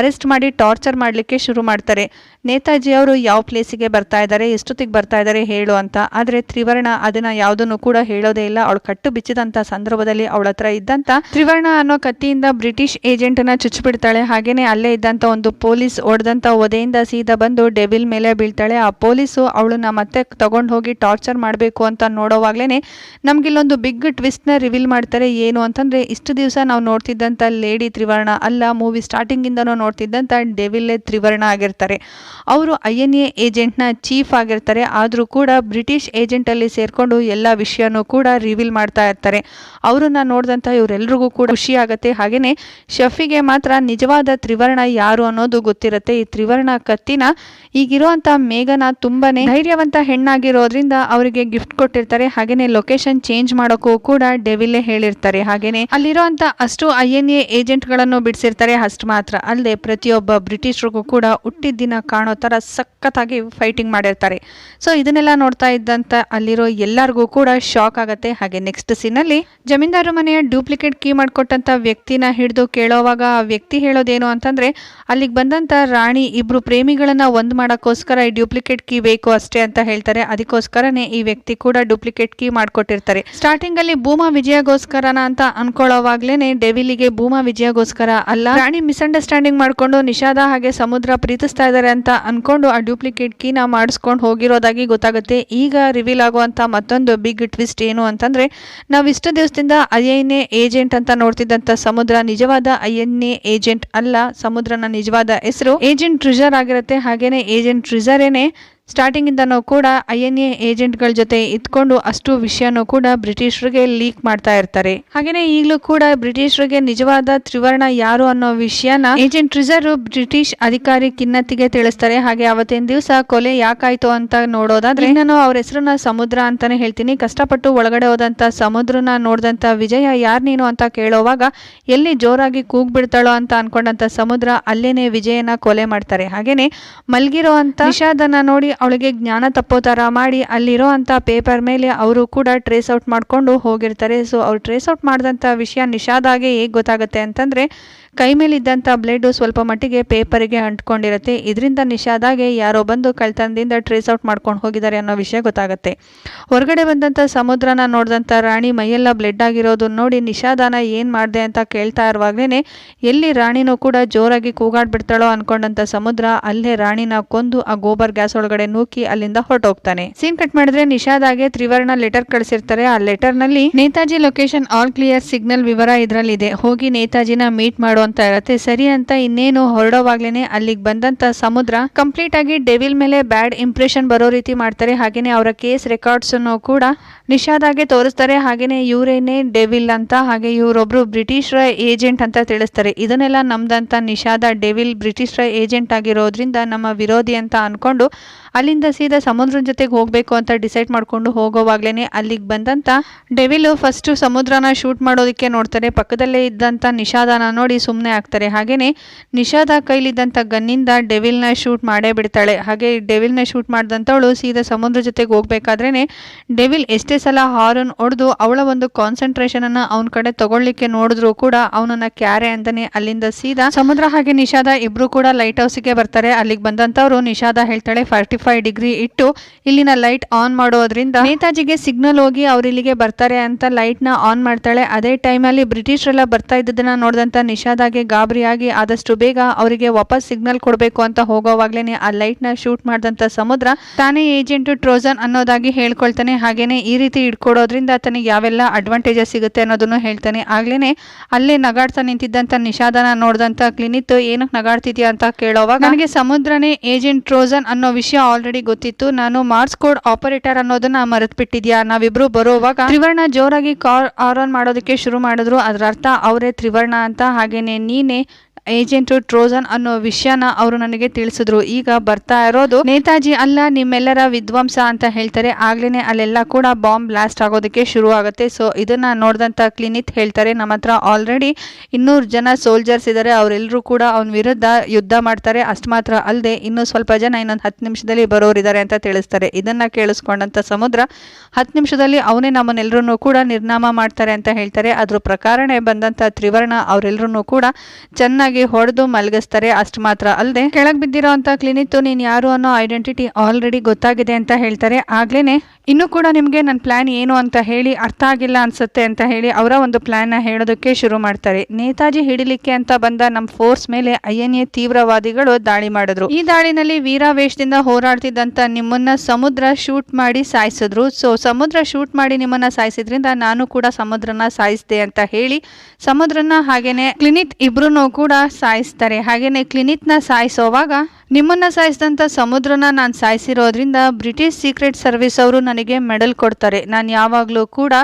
ಅರೆಸ್ಟ್ ಮಾಡಿ ಟಾರ್ಚರ್ ಮಾಡ್ಲಿಕ್ಕೆ ಶುರು ಮಾಡ್ತಾರೆ. ನೇತಾಜಿ ಅವರು ಯಾವ ಪ್ಲೇಸಿಗೆ ಬರ್ತಾ ಇದ್ದಾರೆ ಎಷ್ಟೊತ್ತಿಗೆ ಬರ್ತಾ ಇದ್ದಾರೆ ಹೇಳು ಅಂತ. ಆದ್ರೆ ತ್ರಿವರ್ಣ ಅದನ್ನ ಯಾವುದನ್ನು ಕೂಡ ಹೇಳೋದೇ ಇಲ್ಲ. ಅವಳು ಕಟ್ಟು ಬಿಚ್ಚಿದಂತ ಸಂದರ್ಭದಲ್ಲಿ ಅವಳ ಹತ್ರ ಇದ್ದಂತ ತ್ರಿವರ್ಣ ಅನ್ನೋ ಕತ್ತಿಯಿಂದ ಬ್ರಿಟಿಷ್ ಏಜೆಂಟ್ನ ಚುಚ್ಚಿಬಿಡ್ತಾಳೆ ಹಾಗೇನೆ ಅಲ್ಲೇ ಇದ್ದಂತ ಒಂದು ಪೊಲೀಸ್ ಹೊಡೆದಂತ ಒದೆಯಿಂದ ಸೀದಾ ಬಂದು ಡೆವಿಲ್ ಮೇಲೆ ಬೀಳ್ತಾಳೆ. ಆ ಪೊಲೀಸು ಅವಳನ್ನ ಮತ್ತೆ ತಗೊಂಡು ಹೋಗಿ ಟಾರ್ಚರ್ ಮಾಡಬೇಕು ಅಂತ ನೋಡೋವಾಗ್ಲೇನೆ ನಮಗಿಲ್ಲೊಂದು ಬಿಗ್ ಟ್ವಿಸ್ಟ್ನ ರಿವೀಲ್ ಮಾಡ್ತಾರೆ. ಏನು ಅಂತಂದ್ರೆ, ಇಷ್ಟು ದಿವಸ ನಾವು ನೋಡ್ತಿದ್ದಂಥ ಲೇಡಿ ತ್ರಿವರ್ಣ ಅಲ್ಲ ಮೂವಿ ಸ್ಟಾರ್ಟಿಂಗ್ ನೋಡ್ತಿದ್ದಂಥ ಡೆವಿಲ್ಲೇ ತ್ರಿವರ್ಣ ಆಗಿರ್ತಾರೆ. ಅವರು ಐ ಎನ್ ಎ ಏಜೆಂಟ್ನ ಚೀಫ್ ಆಗಿರ್ತಾರೆ. ಆದರೂ ಕೂಡ ಬ್ರಿಟಿಷ್ ಏಜೆಂಟಲ್ಲಿ ಸೇರಿಕೊಂಡು ಎಲ್ಲ ವಿಷಯನೂ ಕೂಡ ರಿವೀಲ್ ಮಾಡ್ತಾ ಇರ್ತಾರೆ. ಅವರನ್ನ ನೋಡಿದಂಥ ಇವರೆಲ್ಲರಿಗೂ ಕೂಡ ಖುಷಿ ಆಗುತ್ತೆ. ಹಾಗೆಯೇ ಶಫಿಗೆ ಮಾತ್ರ ನಿಜವಾದ ತ್ರಿವರ್ಣ ಯಾರು ಅನ್ನೋದು ಗೊತ್ತಿರುತ್ತೆ. ಈ ತ್ರಿವರ್ಣ ಕತ್ತಿನ ಈಗಿರುವಂತ ಮೇಘನ ತುಂಬಾನೇ ಧೈರ್ಯವಂತ ಹೆಣ್ಣಾಗಿರೋದ್ರಿಂದ ಅವರಿಗೆ ಗಿಫ್ಟ್ ಕೊಟ್ಟಿರ್ತಾರೆ. ಹಾಗೇನೆ ಲೊಕೇಶನ್ ಚೇಂಜ್ ಮಾಡೋಕ್ಕೂ ಕೂಡ ಡೆವಿಲ್ಲೇ ಹೇಳಿರ್ತಾರೆ. ಹಾಗೇನೆ ಅಲ್ಲಿರುವಂತ ಅಷ್ಟು ಐ ಎನ್ ಎ ಏಜೆಂಟ್ಗಳನ್ನು ಬಿಡಿಸಿರ್ತಾರೆ. ಅಷ್ಟು ಮಾತ್ರ ಅಲ್ಲದೆ ಪ್ರತಿಯೊಬ್ಬ ಬ್ರಿಟಿಷರಿಗೂ ಕೂಡ ಹುಟ್ಟಿದ ದಿನ ಕಾಣೋ ತರ ಸಖತ್ತಾಗಿ ಫೈಟಿಂಗ್ ಮಾಡಿರ್ತಾರೆ. ಸೊ ಇದನ್ನೆಲ್ಲ ನೋಡ್ತಾ ಇದ್ದಂತ ಅಲ್ಲಿರೋ ಎಲ್ಲರಿಗೂ ಕೂಡ ಶಾಕ್ ಆಗತ್ತೆ. ಹಾಗೆ ನೆಕ್ಸ್ಟ್ ಸೀನ್ ಅಲ್ಲಿ ಜಮೀನ್ದಾರ ಮನೆಯ ಡೂಪ್ಲಿಕೇಟ್ ಕೀ ಮಾಡಿಕೊಟ್ಟಂತ ವ್ಯಕ್ತಿನ ಹಿಡಿದು ಕೇಳೋವಾಗ ಆ ವ್ಯಕ್ತಿ ಹೇಳೋದೇನು ಅಂತಂದ್ರೆ ಅಲ್ಲಿಗೆ ಬಂದಂತ ರಾಣಿ ಇಬ್ರು ಪ್ರೇಮಿಗಳನ್ನ ಒಂದ್ ಮಾಡಕ್ಕೋಸ್ಕರ ಈ ಡ್ಯೂಪ್ಲಿಕೇಟ್ ಕೀ ಬೇಕು ಅಷ್ಟೇ ಅಂತ ಹೇಳ್ತಾರೆ. ಅದಕ್ಕೋಸ್ಕರನೇ ಈ ವ್ಯಕ್ತಿ ಕೂಡ ಡೂಪ್ಲಿಕೇಟ್ ಕೀ ಮಾಡ್ಕೊಟ್ಟಿರ್ತಾರೆ. ಸ್ಟಾರ್ಟಿಂಗ್ ಅಲ್ಲಿ ಭೂಮಾ ವಿಜಯಗೋಸ್ಕರನ ಅಂತ ಅನ್ಕೊಳ್ಳೋವಾಗ್ಲೇನೆ ಡೆವಿಲಿಗೆ ಭೂಮಾ ವಿಜಯಗೋಸ್ಕರ ಅಲ್ಲ. ರಾಣಿ ಮಿಸ್ಅಂಡರ್ಸ್ಟ್ಯಾಂಡಿಂಗ್ ಮಾಡ್ಕೊಂಡು ನಿಷಾದ ಹಾಗೆ ಸಮುದ್ರ ಪ್ರೀತಿಸ್ತಾ ಇದಾರೆ ಅಂತ ಅನ್ಕೊಂಡು ಆ ಡ್ಯೂಪ್ಲಿಕೇಟ್ ಕೀನ ಮಾಡಿಸ್ಕೊಂಡು ಹೋಗಿರೋದಾಗಿ ಗೊತ್ತಾಗುತ್ತೆ. ಈಗ ರಿವೀಲ್ ಆಗುವಂತ ಮತ್ತೊಂದು ಬಿಗ್ ಟ್ವಿಸ್ಟ್ ಏನು ಅಂತಂದ್ರೆ, ನಾವು ಇಷ್ಟು ದಿವಸದಿಂದ ಐ ಏಜೆಂಟ್ ಅಂತ ನೋಡ್ತಿದ್ದಂತ ಸಮುದ್ರ ನಿಜವಾದ ಐ ಏಜೆಂಟ್ ಅಲ್ಲ. ಸಮುದ್ರನ ನಿಜವಾದ ಹೆಸರು ಏಜೆಂಟ್ ಟ್ರಿಜರ್ ಆಗಿರುತ್ತೆ. ಹಾಗೇನೆ ಏಜೆಂಟ್ ಟ್ರಿಜರೇನೆ ಸ್ಟಾರ್ಟಿಂಗ್ ಇಂದನೂ ಕೂಡ ಐ ಎನ್ ಎ ಏಜೆಂಟ್ಗಳ ಜೊತೆ ಇದ್ಕೊಂಡು ಅಷ್ಟು ವಿಷಯನೂ ಕೂಡ ಬ್ರಿಟಿಷರಿಗೆ ಲೀಕ್ ಮಾಡ್ತಾ ಇರ್ತಾರೆ. ಹಾಗೇನೆ ಈಗಲೂ ಕೂಡ ಬ್ರಿಟಿಷರಿಗೆ ನಿಜವಾದ ತ್ರಿವರ್ಣ ಯಾರು ಅನ್ನೋ ವಿಷಯನ ಏಜೆಂಟ್ ರಿಸರ್ವ್ ಬ್ರಿಟಿಷ್ ಅಧಿಕಾರಿ ಕಿನ್ನತ್ತಿಗೆ ತಿಳಿಸ್ತಾರೆ. ಹಾಗೆ ಅವತ್ತಿನ ದಿವಸ ಕೊಲೆ ಯಾಕಾಯ್ತು ಅಂತ ನೋಡೋದಾದ್ರೆ ನಾನು ಅವ್ರ ಹೆಸರನ್ನ ಸಮುದ್ರ ಅಂತಾನೆ ಹೇಳ್ತೀನಿ. ಕಷ್ಟಪಟ್ಟು ಒಳಗಡೆ ಹೋದಂತ ಸಮುದ್ರನ ನೋಡಿದಂತ ವಿಜಯ ಯಾರ್ ನೀನು ಅಂತ ಕೇಳೋವಾಗ ಎಲ್ಲಿ ಜೋರಾಗಿ ಕೂಗ್ ಬಿಡ್ತಾಳೋ ಅಂತ ಅನ್ಕೊಂಡಂತ ಸಮುದ್ರ ಅಲ್ಲೇನೆ ವಿಜಯನ ಕೊಲೆ ಮಾಡ್ತಾರೆ. ಹಾಗೇನೆ ಮಲ್ಗಿರೋ ಅಂತ ವಿಷಾದನ ನೋಡಿ ಅವಳಿಗೆ ಜ್ಞಾನ ತಪ್ಪೋ ಥರ ಮಾಡಿ ಅಲ್ಲಿರೋ ಅಂಥ ಪೇಪರ್ ಮೇಲೆ ಅವರು ಕೂಡ ಟ್ರೇಸ್ ಔಟ್ ಮಾಡಿಕೊಂಡು ಹೋಗಿರ್ತಾರೆ. ಸೊ ಅವ್ರು ಟ್ರೇಸ್ ಔಟ್ ಮಾಡಿದಂಥ ವಿಷಯ ನಿಷಾದಾಗೆ ಹೇಗೆ ಗೊತ್ತಾಗುತ್ತೆ ಅಂತಂದ್ರೆ ಕೈ ಮೇಲಿದ್ದಂಥ ಬ್ಲೇಡು ಸ್ವಲ್ಪ ಮಟ್ಟಿಗೆ ಪೇಪರಿಗೆ ಅಂಟ್ಕೊಂಡಿರುತ್ತೆ. ಇದರಿಂದ ನಿಷಾದಾಗೆ ಯಾರೋ ಬಂದು ಕಳ್ತನದಿಂದ ಟ್ರೇಸ್ ಔಟ್ ಮಾಡ್ಕೊಂಡು ಹೋಗಿದ್ದಾರೆ ಅನ್ನೋ ವಿಷಯ ಗೊತ್ತಾಗುತ್ತೆ. ಹೊರಗಡೆ ಬಂದಂಥ ಸಮುದ್ರನ ನೋಡಿದಂಥ ರಾಣಿ ಮೈಯೆಲ್ಲ ಬ್ಲೆಡ್ ಆಗಿರೋದನ್ನ ನೋಡಿ ನಿಷಾದಾನ ಏನು ಮಾಡಿದೆ ಅಂತ ಕೇಳ್ತಾ ಇರುವಾಗಲೇ ಎಲ್ಲಿ ರಾಣಿನೂ ಕೂಡ ಜೋರಾಗಿ ಕೂಗಾಡ್ಬಿಡ್ತಾಳೋ ಅನ್ಕೊಂಡಂಥ ಸಮುದ್ರ ಅಲ್ಲೇ ರಾಣಿನ ಕೊಂದು ಆ ಗೋಬರ್ ಗ್ಯಾಸ್ ಒಳಗಡೆ ನೂಕಿ ಅಲ್ಲಿಂದ ಹೊರಟೋಗ್ತಾನೆ. ಸೀನ್ ಕಟ್ ಮಾಡಿದ್ರೆ ನಿಷಾದಾಗೆ ತ್ರಿವರ್ಣ ಲೆಟರ್ ಕಳಿಸಿರ್ತಾರೆ. ಆ ಲೆಟರ್ನಲ್ಲಿ Netaji location all clear signal ವಿವರ ಇದರಲ್ಲಿದೆ. ಹೋಗಿ ನೇತಾಜಿನ ಮೀಟ್ ಮಾಡು ಅಂತ ಇರತ್ತೆ ಸರಿ ಅಂತ ಇನ್ನೇನು ಹೊರಡೋವಾಗ್ಲೇನೆ ಅಲ್ಲಿಗೆ ಬಂದಂತ ಸಮುದ್ರ ಕಂಪ್ಲೀಟ್ ಆಗಿ ಡೆವಿಲ್ ಮೇಲೆ ಬ್ಯಾಡ್ ಇಂಪ್ರೆಷನ್ ಬರೋ ರೀತಿ ಮಾಡ್ತಾರೆ. ಹಾಗೇನೆ ಅವರ ಕೇಸ್ ರೆಕಾರ್ಡ್ಸ್ ಕೂಡ ನಿಷಾದಾಗೆ ತೋರಿಸ್ತಾರೆ. ಹಾಗೇನೆ ಇವರೇನೇ ಡೆವಿಲ್ ಅಂತ, ಹಾಗೆ ಇವರೊಬ್ರು ಬ್ರಿಟಿಷರ ಏಜೆಂಟ್ ಅಂತ ತಿಳಿಸ್ತಾರೆ. ಇದನ್ನೆಲ್ಲ ನಮ್ದಂತ ನಿಷಾದ ಡೆವಿಲ್ ಬ್ರಿಟಿಷರ ಏಜೆಂಟ್ ಆಗಿರೋದ್ರಿಂದ ನಮ್ಮ ವಿರೋಧಿ ಅಂತ ಅನ್ಕೊಂಡು ಅಲ್ಲಿಂದ ಸೀದಾ ಸಮುದ್ರದ ಜೊತೆಗೆ ಹೋಗಬೇಕು ಅಂತ ಡಿಸೈಡ್ ಮಾಡಿಕೊಂಡು ಹೋಗೋವಾಗ್ಲೇ ಅಲ್ಲಿಗೆ ಬಂದಂಥ ಡೆವಿಲು ಫಸ್ಟು ಸಮುದ್ರನ ಶೂಟ್ ಮಾಡೋದಕ್ಕೆ ನೋಡ್ತಾರೆ. ಪಕ್ಕದಲ್ಲೇ ಇದ್ದಂಥ ನಿಷಾದನ ನೋಡಿ ಸುಮ್ಮನೆ ಆಗ್ತಾರೆ. ಹಾಗೆಯೇ ನಿಷಾದ ಕೈಲಿದ್ದಂಥ ಗನ್ನಿಂದ ಡೆವಿಲ್ನ ಶೂಟ್ ಮಾಡೇ ಬಿಡ್ತಾಳೆ. ಹಾಗೆ ಡೆವಿಲ್ನ ಶೂಟ್ ಮಾಡಿದಂಥವಳು ಸೀದಾ ಸಮುದ್ರ ಜೊತೆಗೆ ಹೋಗಬೇಕಾದ್ರೇ ಡೆವಿಲ್ ಎಷ್ಟೇ ಸಲ ಹಾರನ್ ಹೊಡೆದು ಅವಳ ಒಂದು ಕಾನ್ಸಂಟ್ರೇಷನನ್ನು ಅವನ ಕಡೆ ತಗೊಳ್ಳಿಕ್ಕೆ ನೋಡಿದ್ರು ಕೂಡ ಅವನನ್ನ ಕ್ಯಾರೆ ಅಂತಲೇ ಅಲ್ಲಿಂದ ಸೀದಾ ಸಮುದ್ರ ಹಾಗೆ ನಿಷಾದ ಇಬ್ರು ಕೂಡ ಲೈಟ್ ಹೌಸ್ಗೆ ಬರ್ತಾರೆ. ಅಲ್ಲಿಗೆ ಬಂದಂತವ್ರು ನಿಷಾದ ಹೇಳ್ತಾಳೆ ಫಾರ್ಟಿ ಫೈವ್ ಡಿಗ್ರಿ ಇಟ್ಟು ಇಲ್ಲಿನ ಲೈಟ್ ಆನ್ ಮಾಡೋದ್ರಿಂದ ನೇತಾಜಿಗೆ ಸಿಗ್ನಲ್ ಹೋಗಿ ಅವ್ರು ಇಲ್ಲಿಗೆ ಬರ್ತಾರೆ ಅಂತ ಲೈಟ್ನ ಆನ್ ಮಾಡ್ತಾಳೆ. ಅದೇ ಟೈಮಲ್ಲಿ ಬ್ರಿಟಿಷರೆಲ್ಲ ಬರ್ತಾ ಇದ್ದದನ್ನ ನೋಡಿದಂತ ನಿಷಾದಾಗೆ ಗಾಬರಿಯಾಗಿ ಆದಷ್ಟು ಬೇಗ ಅವರಿಗೆ ವಾಪಸ್ ಸಿಗ್ನಲ್ ಕೊಡಬೇಕು ಅಂತ ಹೋಗೋವಾಗ್ಲೇನೆ ಆ ಲೈಟ್ನ ಶೂಟ್ ಮಾಡಿದಂತ ಸಮುದ್ರ ತಾನೇ ಏಜೆಂಟ್ ಟ್ರೋಜನ್ ಅನ್ನೋದಾಗಿ ಹೇಳ್ಕೊಳ್ತಾನೆ. ಹಾಗೇನೆ ಈ ರೀತಿ ಇಟ್ಕೊಡೋದ್ರಿಂದ ತನಗೆ ಯಾವೆಲ್ಲ ಅಡ್ವಾಂಟೇಜಸ್ ಸಿಗುತ್ತೆ ಅನ್ನೋದನ್ನು ಹೇಳ್ತಾನೆ. ಆಗ್ಲೇನೆ ಅಲ್ಲೇ ನಗಾಡ್ತಾ ನಿಂತಿದ್ದಂತ ನಿಷಾದನ ನೋಡಿದಂತ ಕ್ಲಿನಿತ್ ಏನಕ್ಕೆ ನಗಾಡ್ತಿದ್ಯಾ? ಅಂತ ಕೇಳೋವಾಗ, ನನಗೆ ಸಮುದ್ರನೇ ಏಜೆಂಟ್ ಟ್ರೋಜನ್ ಅನ್ನೋ ವಿಷಯ ಆಲ್ರೆಡಿ ಗೊತ್ತಿತ್ತು. ನಾನು ಮಾರ್ಸ್ ಕೋಡ್ ಆಪರೇಟರ್ ಅನ್ನೋದನ್ನ ಮರೆತು ಬಿಟ್ಟಿದ್ಯಾ ನಾವಿಬ್ರು ಬರೋವಾಗ ತ್ರಿವರ್ಣ ಜೋರಾಗಿ ಕಾರ್ ಆರ್ ಆನ್ ಮಾಡೋದಕ್ಕೆ ಶುರು ಮಾಡಿದ್ರು. ಅದ್ರ ಅರ್ಥ ಅವರೇ ತ್ರಿವರ್ಣ ಅಂತ. ಹಾಗೇನೆ ನೀನೆ ಏಜೆಂಟ್ ಟ್ರೋಜನ್ ಅನ್ನೋ ವಿಷಯನ ಅವರು ನನಗೆ ತಿಳಿಸಿದ್ರು. ಈಗ ಬರ್ತಾ ಇರೋದು, ನೇತಾಜಿ ಅಲ್ಲ, ನಿಮ್ಮೆಲ್ಲರ ವಿದ್ವಾಂಸ ಅಂತ ಹೇಳ್ತಾರೆ. ಆಗ್ಲೇನೆ ಅಲ್ಲೆಲ್ಲ ಕೂಡ ಬಾಂಬ್ ಬ್ಲಾಸ್ಟ್ ಆಗೋದಕ್ಕೆ ಶುರು ಆಗುತ್ತೆ ಸೊ, ಇದನ್ನ ನೋಡಿದಂತ ಕ್ಲಿನಿತ್ ಹೇಳ್ತಾರೆ. ನಮ್ಮ ಹತ್ರ ಆಲ್ರೆಡಿ ಇನ್ನೂರು ಜನ ಸೋಲ್ಜರ್ಸ್ ಇದ್ದಾರೆ ಅವರೆಲ್ಲರೂ ಕೂಡ ಅವನ ವಿರುದ್ಧ ಯುದ್ಧ ಮಾಡ್ತಾರೆ. ಅಷ್ಟು ಮಾತ್ರ ಅಲ್ಲದೆ ಇನ್ನೂ ಸ್ವಲ್ಪ ಜನ ಇನ್ನೊಂದು ಹತ್ತು ನಿಮಿಷದಲ್ಲಿ ಬರೋರಿದ್ದಾರೆ ಅಂತ ತಿಳಿಸ್ತಾರೆ. ಇದನ್ನ ಕೇಳಿಸ್ಕೊಂಡಂತ ಸಮುದ್ರ ಹತ್ತು ನಿಮಿಷದಲ್ಲಿ ಅವನೇ ನಮ್ಮನ್ನೆಲ್ಲರೂ ಕೂಡ ನಿರ್ನಾಮ ಮಾಡ್ತಾರೆ ಅಂತ ಹೇಳ್ತಾರೆ. ಅದ್ರ ಪ್ರಕಾರನೇ ಬಂದಂತ ತ್ರಿವರ್ಣ ಅವರೆಲ್ಲರೂ ಕೂಡ ಚೆನ್ನಾಗಿ ಹೊಡೆದು ಮಲಗಿಸ್ತಾರೆ. ಅಷ್ಟು ಮಾತ್ರ ಅಲ್ಲದೆ ಕೆಳಗೆ ಬಿದ್ದಿರೋ ಅಂತ ಕ್ಲಿನಿತ್ತು ನೀನು ಯಾರು ಅನ್ನೋ ಐಡೆಂಟಿಟಿ ಆಲ್ರೆಡಿ ಗೊತ್ತಾಗಿದೆ ಅಂತ ಹೇಳ್ತಾರೆ. ಆಗ್ಲೇನೆ ಇನ್ನೂ ಕೂಡ ನಿಮಗೆ ನನ್ನ ಪ್ಲ್ಯಾನ್ ಏನು ಅಂತ ಹೇಳಿ ಅರ್ಥ ಆಗಿಲ್ಲ ಅನ್ಸುತ್ತೆ ಅಂತ ಹೇಳಿ ಅವರ ಒಂದು ಪ್ಲ್ಯಾನ್ನ ಹೇಳೋದಕ್ಕೆ ಶುರು ಮಾಡ್ತಾರೆ. ನೇತಾಜಿ ಹಿಡಿಲಿಕ್ಕೆ ಅಂತ ಬಂದ ನಮ್ಮ ಫೋರ್ಸ್ ಮೇಲೆ ಐ ಎನ್ ಎ ತೀವ್ರವಾದಿಗಳು ದಾಳಿ ಮಾಡಿದ್ರು. ಈ ದಾಳಿನಲ್ಲಿ ವೀರಾವೇಶದಿಂದ ಹೋರಾಡ್ತಿದ್ದಂಥ ನಿಮ್ಮನ್ನ ಸಮುದ್ರ ಶೂಟ್ ಮಾಡಿ ಸಾಯಿಸಿದ್ರು. ಸೊ ಸಮುದ್ರ ಶೂಟ್ ಮಾಡಿ ನಿಮ್ಮನ್ನ ಸಾಯಿಸಿದ್ರಿಂದ ನಾನು ಕೂಡ ಸಮುದ್ರನ ಸಾಯಿಸಿದೆ ಅಂತ ಹೇಳಿ ಸಮುದ್ರನ ಹಾಗೇನೆ ಕ್ಲಿನಿತ್ ಇಬ್ರು ಕೂಡ ಸಾಯಿಸ್ತಾರೆ. ಹಾಗೇನೆ ಕ್ಲಿನಿತ್ನ ಸಾಯಿಸೋವಾಗ ನಿಮ್ಮನ್ನ ಸಾಯಿಸಿದಂತ ಸಮುದ್ರನ ನಾನು ಸಾಯಿಸಿರೋದ್ರಿಂದ ಬ್ರಿಟಿಷ್ ಸೀಕ್ರೆಟ್ ಸರ್ವಿಸ್ ಅವರು ನನಗೆ ಮೆಡಲ್ ಕೊಡ್ತಾರೆ. ನಾನು ಯಾವಾಗಲೂ ಕೂಡ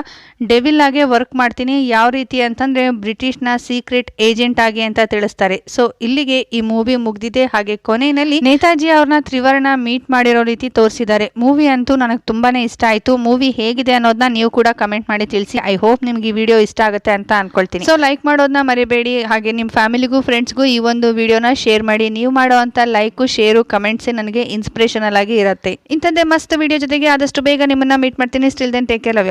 ಡೆವಿಲ್ ಆಗಿ ವರ್ಕ್ ಮಾಡ್ತೀನಿ. ಯಾವ ರೀತಿ ಅಂತಂದರೆ ಬ್ರಿಟಿಷ್ನ ಸೀಕ್ರೆಟ್ ಏಜೆಂಟ್ ಆಗಿ ಅಂತ ತಿಳಿಸ್ತಾರೆ. ಸೊ ಇಲ್ಲಿಗೆ ಈ ಮೂವಿ ಮುಗ್ದಿದೆ. ಹಾಗೆ ಕೊನೆಯಲ್ಲಿ ನೇತಾಜಿ ಅವ್ರನ್ನ ತ್ರಿವರ್ಣ ಮೀಟ್ ಮಾಡಿರೋ ರೀತಿ ತೋರಿಸಿದ್ದಾರೆ. ಮೂವಿ ಅಂತೂ ನನಗೆ ತುಂಬಾನೇ ಇಷ್ಟ ಆಯಿತು. ಮೂವಿ ಹೇಗಿದೆ ಅನ್ನೋದನ್ನ ನೀವು ಕೂಡ ಕಮೆಂಟ್ ಮಾಡಿ ತಿಳಿಸಿ. ಐ ಹೋಪ್ ನಿಮ್ಗೆ ಈ ವಿಡಿಯೋ ಇಷ್ಟ ಆಗುತ್ತೆ ಅಂತ ಅನ್ಕೊಳ್ತೀನಿ. ಸೊ ಲೈಕ್ ಮಾಡೋದನ್ನ ಮರಿಬೇಡಿ. ಹಾಗೆ ನಿಮ್ಮ ಫ್ಯಾಮಿಲಿಗೂ ಫ್ರೆಂಡ್ಸ್ಗೂ ಈ ಒಂದು ವಿಡಿಯೋನ ಶೇರ್ ಮಾಡಿ. ನೀವು ಮಾಡೋ ಅಂತ ಲೈಕು ಶೇರು ಕಮೆಂಟ್ಸೇ ನನಗೆ ಇನ್ಸ್ಪಿರೇಷನಲ್ ಆಗಿ ಇರುತ್ತೆ. ಇಂಥದ್ದೇ ಮಸ್ತ್ ವಿಡಿಯೋ ಜೊತೆಗೆ ಆದಷ್ಟು ಬೇಗ ನಿಮ್ಮನ್ನ ಮೀಟ್ ಮಾಡ್ತೀನಿ. Still then take care love